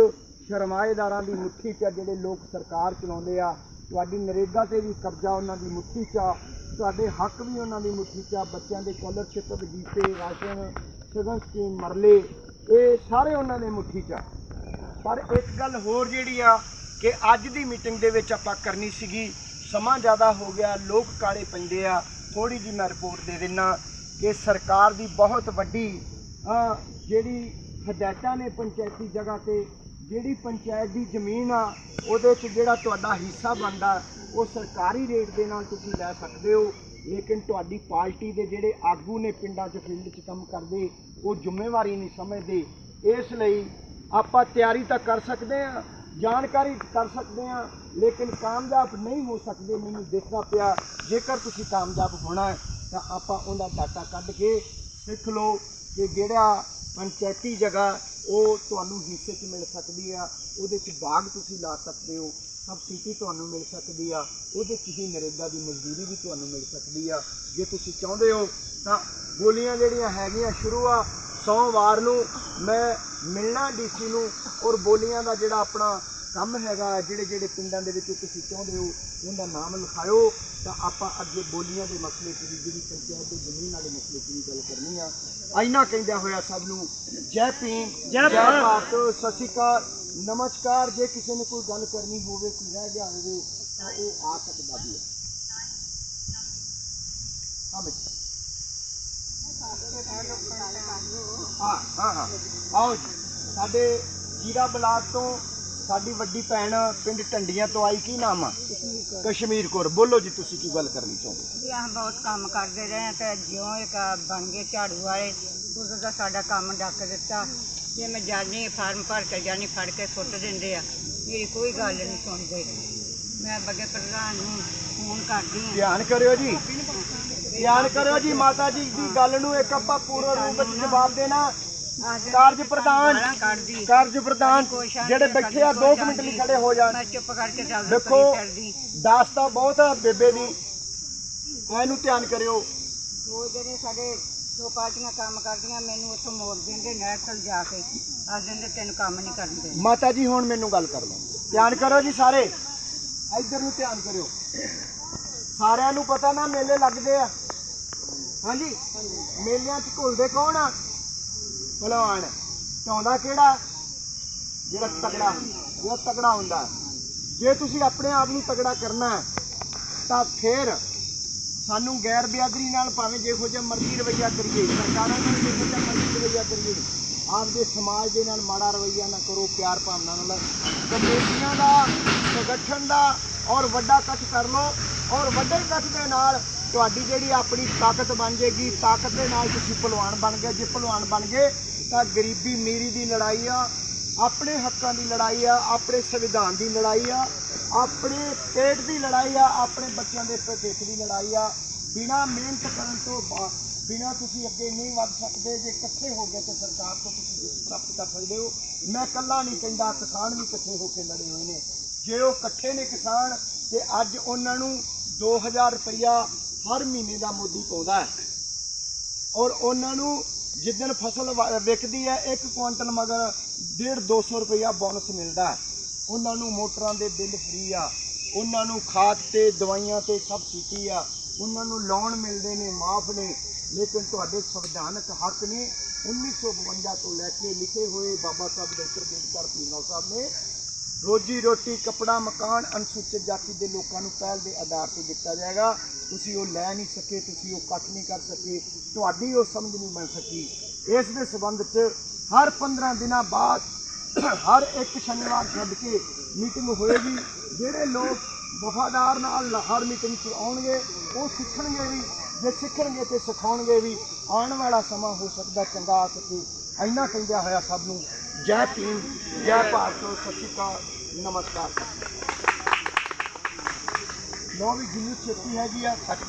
ਸ਼ਰਮਾਏਦਾਰਾਂ ਦੀ ਮੁੱਠੀ 'ਚ ਆ, ਜਿਹੜੇ ਲੋਕ ਸਰਕਾਰ ਚਲਾਉਂਦੇ ਆ। ਤੁਹਾਡੀ ਨਰੇਗਾ ਤੇ ਵੀ ਕਬਜ਼ਾ ਉਹਨਾਂ ਦੀ ਮੁੱਠੀ 'ਚ ਆ। ਤੁਹਾਡੇ ਹੱਕ ਵੀ ਉਹਨਾਂ ਦੀ ਮੁੱਠੀ 'ਚ ਆ। ਬੱਚਿਆਂ ਦੇ ਸਕਾਲਰਸ਼ਿਪ ਵਜੀਫੇ, ਰਾਸ਼ਨ ਸ਼ਗਨ ਸਕੀਮ, ਮਰਲੇ, ਇਹ ਸਾਰੇ ਉਹਨਾਂ ਦੇ ਮੁੱਠੀ 'ਚ ਆ। ਪਰ ਇੱਕ ਗੱਲ ਹੋਰ ਜਿਹੜੀ ਆ ਕਿ ਅੱਜ ਦੀ ਮੀਟਿੰਗ ਦੇ ਵਿੱਚ ਆਪਾਂ ਕਰਨੀ ਸੀਗੀ, ਸਮਾਂ ਜ਼ਿਆਦਾ ਹੋ ਗਿਆ, ਲੋਕ ਕਾਲੇ ਪੈਂਦੇ ਆ। ਥੋੜੀ ਜੀ ਮੈਂ ਰਿਪੋਰਟ ਦੇ ਦਿੰਨਾ ਕਿ ਸਰਕਾਰ ਦੀ ਬਹੁਤ ਵੱਡੀ ਜਿਹੜੀ ਹਦਾਇਤਾਂ ਨੇ ਪੰਚਾਇਤੀ ਜਗ੍ਹਾ ਤੇ ਜਿਹੜੀ ਪੰਚਾਇਤ ਦੀ ਜ਼ਮੀਨ ਆ, ਉਹਦੇ 'ਚ ਜਿਹੜਾ ਤੁਹਾਡਾ ਹਿੱਸਾ ਬਣਦਾ, ਉਹ ਸਰਕਾਰੀ ਰੇਟ ਦੇ ਨਾਲ ਤੁਸੀਂ ਲੈ ਸਕਦੇ ਹੋ। ਲੇਕਿਨ ਤੁਹਾਡੀ ਪਾਰਟੀ ਦੇ ਜਿਹੜੇ ਆਗੂ ਨੇ ਪਿੰਡਾਂ 'ਚ, ਫੀਲਡ 'ਚ ਕੰਮ ਕਰਦੇ, ਉਹ ਜ਼ਿੰਮੇਵਾਰੀ ਨਹੀਂ ਸਮਝਦੇ। ਇਸ ਲਈ ਆਪਾਂ ਤਿਆਰੀ ਤਾਂ ਕਰ ਸਕਦੇ ਆ ਜਾਣਕਾਰੀ ਕਰ ਸਕਦੇ ਆ ਲੇਕਿਨ ਕਾਮਯਾਬ ਨਹੀਂ ਹੋ ਸਕਦੇ, ਮੈਨੂੰ ਦੇਖਣਾ ਪਿਆ, ਜੇਕਰ ਤੁਸੀਂ ਕਾਮਯਾਬ ਹੋਣਾ ਹੈ, ਤਾਂ ਆਪਾਂ ਉਹਦਾ ਡਾਟਾ ਕੱਢ ਕੇ ਸਿੱਖ ਲਓ ਕਿ ਜਿਹੜਾ ਪੰਚਾਇਤੀ ਜਗ੍ਹਾ ਉਹ ਤੁਹਾਨੂੰ ਹਿੱਸੇ 'ਚ ਮਿਲ ਸਕਦੀ ਆ, ਉਹਦੇ 'ਚ ਬਾਗ ਤੁਸੀਂ ਲਾ ਸਕਦੇ ਹੋ ਸਬਸਿਡੀ ਤੁਹਾਨੂੰ ਮਿਲ ਸਕਦੀ ਆ, ਉਹਦੇ 'ਚ ਹੀ ਨਰੇਗਾ ਦੀ ਮਜ਼ਦੂਰੀ ਵੀ ਤੁਹਾਨੂੰ ਮਿਲ ਸਕਦੀ ਆ। ਜੇ ਤੁਸੀਂ ਚਾਹੁੰਦੇ ਹੋ ਤਾਂ ਬੋਲੀਆਂ ਜਿਹੜੀਆਂ ਹੈਗੀਆਂ ਸ਼ੁਰੂ ਆ, ਸੋਮਵਾਰ ਨੂੰ ਮੈਂ ਮਿਲਣਾ ਡੀਸੀ ਨੂੰ ਔਰ ਬੋਲੀਆਂ ਦਾ ਜਿਹੜਾ ਆਪਣਾ ਕੰਮ ਹੈਗਾ ਜਿਹੜੇ ਜਿਹੜੇ ਪਿੰਡਾਂ ਦੇ ਵਿੱਚ ਤੁਸੀਂ ਚਾਹੁੰਦੇ ਹੋ ਉਹਦਾ ਨਾਮ ਲਿਖਾਇਓ ਤਾਂ ਆਪਾਂ ਅੱਗੇ ਬੋਲੀਆਂ ਦੇ ਮਸਲੇ ਵੀ ਜਿਹੜੀ ਪੰਚਾਇਤ ਦੀ ਜ਼ਮੀਨ ਵਾਲੇ ਮਸਲੇ 'ਚ ਵੀ ਗੱਲ ਕਰਨੀ ਆ। ਆਇਨਾ ਕਹਿੰਦਿਆਂ ਹੋਇਆ ਸਭ ਨੂੰ ਜੈ ਭੀਮ ਜੈ ਭਾਰਤ। ਸਤਿ ਸ਼੍ਰੀ ਅਕਾਲ ਨਮਸਕਾਰ ਜੇ ਕਿਸੇ ਨੇ ਕੋਈ ਗੱਲ ਕਰਨੀ ਹੋਵੇ ਕੋਈ ਰਹਿ ਗਿਆ ਹੋਵੇ ਤਾਂ ਉਹ ਆ ਸਕਦਾ ਵੀ ਹਾਂ ਹਾਂ ਹਾਂ। ਆਓ ਜੀ ਸਾਡੇ ਜੀਰਾ ਬਲਾਕ ਤੋਂ ਸਾਡੀ ਵੱਡੀ ਭੈਣ ਪਿੰਡ ਟੰਡੀਆਂ ਤੋਂ ਆਈ ਕੀ ਨਾਮ ਆ? ਕਸ਼ਮੀਰ ਕੌਰ ਬੋਲੋ ਜੀ ਤੁਸੀਂ ਕੀ ਗੱਲ ਕਰਨੀ ਚਾਹੁੰਦੇ? ਜੀ ਅਸੀਂ ਬਹੁਤ ਕੰਮ ਕਰਦੇ ਰਹੇ ਹਾਂ ਤੇ ਜਿਉਂ ਇੱਕ ਬਣ ਗਏ ਝਾੜੂ ਵਾਲੇ ਉਦੋਂ ਦਾ ਸਾਡਾ ਕੰਮ ਡੱਕ ਦਿੱਤਾ। ਜੇ ਮੈਂ ਜਾਨੀ ਫਾਰਮ ਭਰ ਕੇ ਜਾਨੀ ਫੜ ਕੇ ਸੁੱਟ ਦਿੰਦੇ ਆ। ਮੇਰੀ ਕੋਈ ਗੱਲ ਨਹੀਂ ਸੁਣਦੇ। ਮੈਂ ਬੱਗੇ ਪ੍ਰਧਾਨ ਨੂੰ ਫੋਨ ਕਰਦੀ ਹਾਂ। ਧਿਆਨ ਕਰਿਓ ਜੀ। ਧਿਆਨ ਕਰਿਓ ਜੀ ਮਾਤਾ ਜੀ ਦੀ ਗੱਲ ਨੂੰ ਇੱਕ ਆਪਾਂ ਪੂਰਨ ਰੂਪ ਵਿੱਚ ਜਵਾਬ ਦੇਣਾ। ਕਾਰਜ ਪ੍ਰਧਾਨ ਕਾਰਜ ਪ੍ਰਧਾਨ ਜਿਹੜੇ ਬੈਠੇ ਆ 2 ਮਿੰਟ ਲਈ ਖੜੇ ਹੋ ਜਾਣ। ਚੁੱਪ ਕਰਕੇ ਚੱਲ ਦੇਖੋ ਫਿਰਦੀ। ਦਾਸ ਤਾਂ ਬਹੁਤ ਆ ਬੇਬੇ ਦੀ। ਇਹਨੂੰ ਧਿਆਨ ਕਰਿਓ। ਦੋ ਜਿਹੜੇ ਸਾਡੇ ਦੋ ਪਾਰਟੀਆਂ ਕੰਮ ਕਰਦੀਆਂ ਮੈਨੂੰ ਉੱਥੋਂ ਮੋੜ ਦਿੰਦੇ ਤਲ ਜਾ ਕੇ। ਆ ਦਿੰਦੇ ਤੈਨੂੰ ਕੰਮ ਨਹੀਂ ਕਰਨ ਦੇ ਮਾਤਾ ਜੀ ਹੁਣ ਮੈਨੂੰ ਗੱਲ ਕਰ ਲਓ। ਧਿਆਨ ਕਰੋ ਜੀ ਸਾਰੇ। ਇੱਧਰ ਨੂੰ ਧਿਆਨ ਕਰਿਓ। ਸਾਰਿਆਂ ਨੂੰ ਪਤਾ ਨਾ ਮੇਲੇ ਲੱਗਦੇ ਆ। ਹਾਂਜੀ? ਮੇਲਿਆਂ 'ਚ ਘੁਲਦੇ ਕੌਣ ਆ? ਭਲਵਾਨ, ਚਾਹੁੰਦਾ ਕਿਹੜਾ? ਜਿਹੜਾ ਤਗੜਾ ਜਿਹੜਾ ਤਗੜਾ ਹੁੰਦਾ। ਜੇ ਤੁਸੀਂ ਆਪਣੇ ਆਪ ਨੂੰ ਤਗੜਾ ਕਰਨਾ ਤਾਂ ਫਿਰ ਸਾਨੂੰ ਗੈਰ ਬਿਆਦਰੀ ਨਾਲ ਭਾਵੇਂ ਜਿਹੋ ਜਿਹਾ ਮਰਜ਼ੀ ਰਵਈਆ ਕਰੀਏ, ਸਰਕਾਰਾਂ ਨਾਲ ਜਿਹੋ ਜਿਹਾ ਮਰਜ਼ੀ ਰਵਈਆ ਕਰੀਏ, ਆਪਦੇ ਸਮਾਜ ਦੇ ਨਾਲ ਮਾੜਾ ਰਵਈਆ ਨਾ ਕਰੋ, ਪਿਆਰ ਭਾਵਨਾ ਨਾਲ। ਕਮੇਟੀਆਂ ਦਾ, ਸੰਗਠਨ ਦਾ ਔਰ ਵੱਡਾ ਇਕੱਠ ਕਰ ਲਓ ਔਰ ਵੱਡੇ ਇਕੱਠ ਦੇ ਨਾਲ ਤੁਹਾਡੀ ਜਿਹੜੀ ਆਪਣੀ ਤਾਕਤ ਬਣ ਜਾਏਗੀ, ਤਾਕਤ ਦੇ ਨਾਲ ਤੁਸੀਂ ਪਹਿਲਵਾਨ ਬਣ ਗਏ। ਜੇ ਪਹਿਲਵਾਨ ਬਣ ਗਏ, ਤਾਂ ਗਰੀਬੀ ਮੀਰੀ ਦੀ ਲੜਾਈ ਆ, ਆਪਣੇ ਹੱਕਾਂ ਦੀ ਲੜਾਈ ਆ, ਆਪਣੇ ਸੰਵਿਧਾਨ ਦੀ ਲੜਾਈ ਆ, ਆਪਣੇ ਪੇਟ ਦੀ ਲੜਾਈ ਆ, ਆਪਣੇ ਬੱਚਿਆਂ ਦੇ ਭਵਿੱਖ ਦੀ ਲੜਾਈ ਆ। ਬਿਨਾ ਮਿਹਨਤ ਕਰਨ ਤੋਂ ਬਾ- ਬਿਨਾ ਤੁਸੀਂ ਅੱਗੇ ਨਹੀਂ ਵੱਧ ਸਕਦੇ, ਜੇ ਇਕੱਠੇ ਹੋ ਗਏ ਤੇ ਸਰਕਾਰ ਤੋਂ ਤੁਸੀਂ ਜਿੱਤ ਪ੍ਰਾਪਤ ਕਰ ਸਕਦੇ ਹੋ। ਮੈਂ ਇਕੱਲਾ ਨਹੀਂ ਕਹਿੰਦਾ, ਕਿਸਾਨ ਵੀ ਇਕੱਠੇ ਹੋ ਕੇ ਲੜੇ ਹੋਏ ਨੇ। ਜੇ ਉਹ ਇਕੱਠੇ ਨੇ ਕਿਸਾਨ, ਤੇ ਅੱਜ ਉਹਨਾਂ ਨੂੰ 2000 ਰੁਪਇਆ ਹਰ ਮਹੀਨੇ ਦਾ ਮੋਦੀ ਪਾਉਂਦਾ ਹੈ। ਔਰ ਉਹਨਾਂ ਨੂੰ ਜਿੱਦਣ ਫਸਲ ਵ- ਵਿਕਦੀ ਹੈ, ਇੱਕ ਕੁਇੰਟਲ ਮਗਰ 1.5 200 ਰੁਪਇਆ ਬੋਨਸ ਮਿਲਦਾ ਹੈ। ਉਹਨਾਂ ਨੂੰ ਮੋਟਰਾਂ ਦੇ ਬਿੱਲ ਫ੍ਰੀ ਆ। ਉਹਨਾਂ ਨੂੰ ਖਾਦ ਤੇ, ਦਵਾਈਆਂ ਤੇ ਸਬਸਿਡੀ ਆ। ਉਹਨਾਂ ਨੂੰ ਲੋਨ ਮਿਲਦੇ ਨੇ, ਮਾਫ ਨੇ। ਲੇਕਿਨ ਤੁਹਾਡੇ ਸੰਵਿਧਾਨਕ ਹੱਕ ਨੇ 1952 ਤੋਂ ਲੈ ਕੇ ਲਿਖੇ ਹੋਏ ਬਾਬਾ ਸਾਹਿਬ ਡਾਕਟਰ ਬੇਦਕਰ ਪੀਨੋ ਸਾਹਿਬ ਨੇ ਰੋਜੀ ਰੋਟੀ, ਕੱਪੜਾ, ਮਕਾਨ ਅਨੁਸੂਚਿਤ ਜਾਤੀ ਦੇ ਲੋਕਾਂ ਨੂੰ ਪਹਿਲ ਦੇ ਆਧਾਰ ਤੇ ਦਿੱਤਾ ਜਾਏਗਾ। ਤੁਸੀਂ ਉਹ ਲੈ ਨਹੀਂ ਸਕੇ, ਤੁਸੀਂ ਉਹ ਕੱਟ ਨਹੀਂ ਕਰ ਸਕੇ। ਤੁਹਾਡੀ ਉਹ ਸਮਝ ਨਹੀਂ ਬਣ ਸਕੀ। ਇਸ ਦੇ ਸਬੰਧ 'ਚ ਹਰ 15 ਦਿਨਾਂ ਬਾਅਦ ਹਰ ਇੱਕ ਸ਼ਨੀਵਾਰ ਛੱਡ ਕੇ ਮੀਟਿੰਗ ਹੋਏਗੀ। ਜਿਹੜੇ ਲੋਕ ਵਫਾਦਾਰ ਨਾਲ ਹਰ ਮੀਟਿੰਗ 'ਚ ਆਉਣਗੇ, ਉਹ ਸਿੱਖਣਗੇ ਵੀ। ਜੇ ਸਿੱਖਣਗੇ ਤੇ ਸਿਖਾਉਣਗੇ ਵੀ। ਆਉਣ ਵਾਲਾ ਸਮਾਂ ਹੋ ਸਕਦਾ ਚੰਗਾ ਆ ਸਕੇ। ਇੰਨਾ ਕਹਿੰਦਿਆਂ ਹੋਇਆ ਸਭ ਨੂੰ। ਜੈ ਭੀਮ ਜੈ ਭਾਰਤ ਸਤਿ ਸ਼੍ਰੀ ਅਕਾਲ ਨਮਸਕਾਰ ਲੋ ਵੀ ਛੇਤੀ ਹੈਗੀ ਆ ਸੱਚ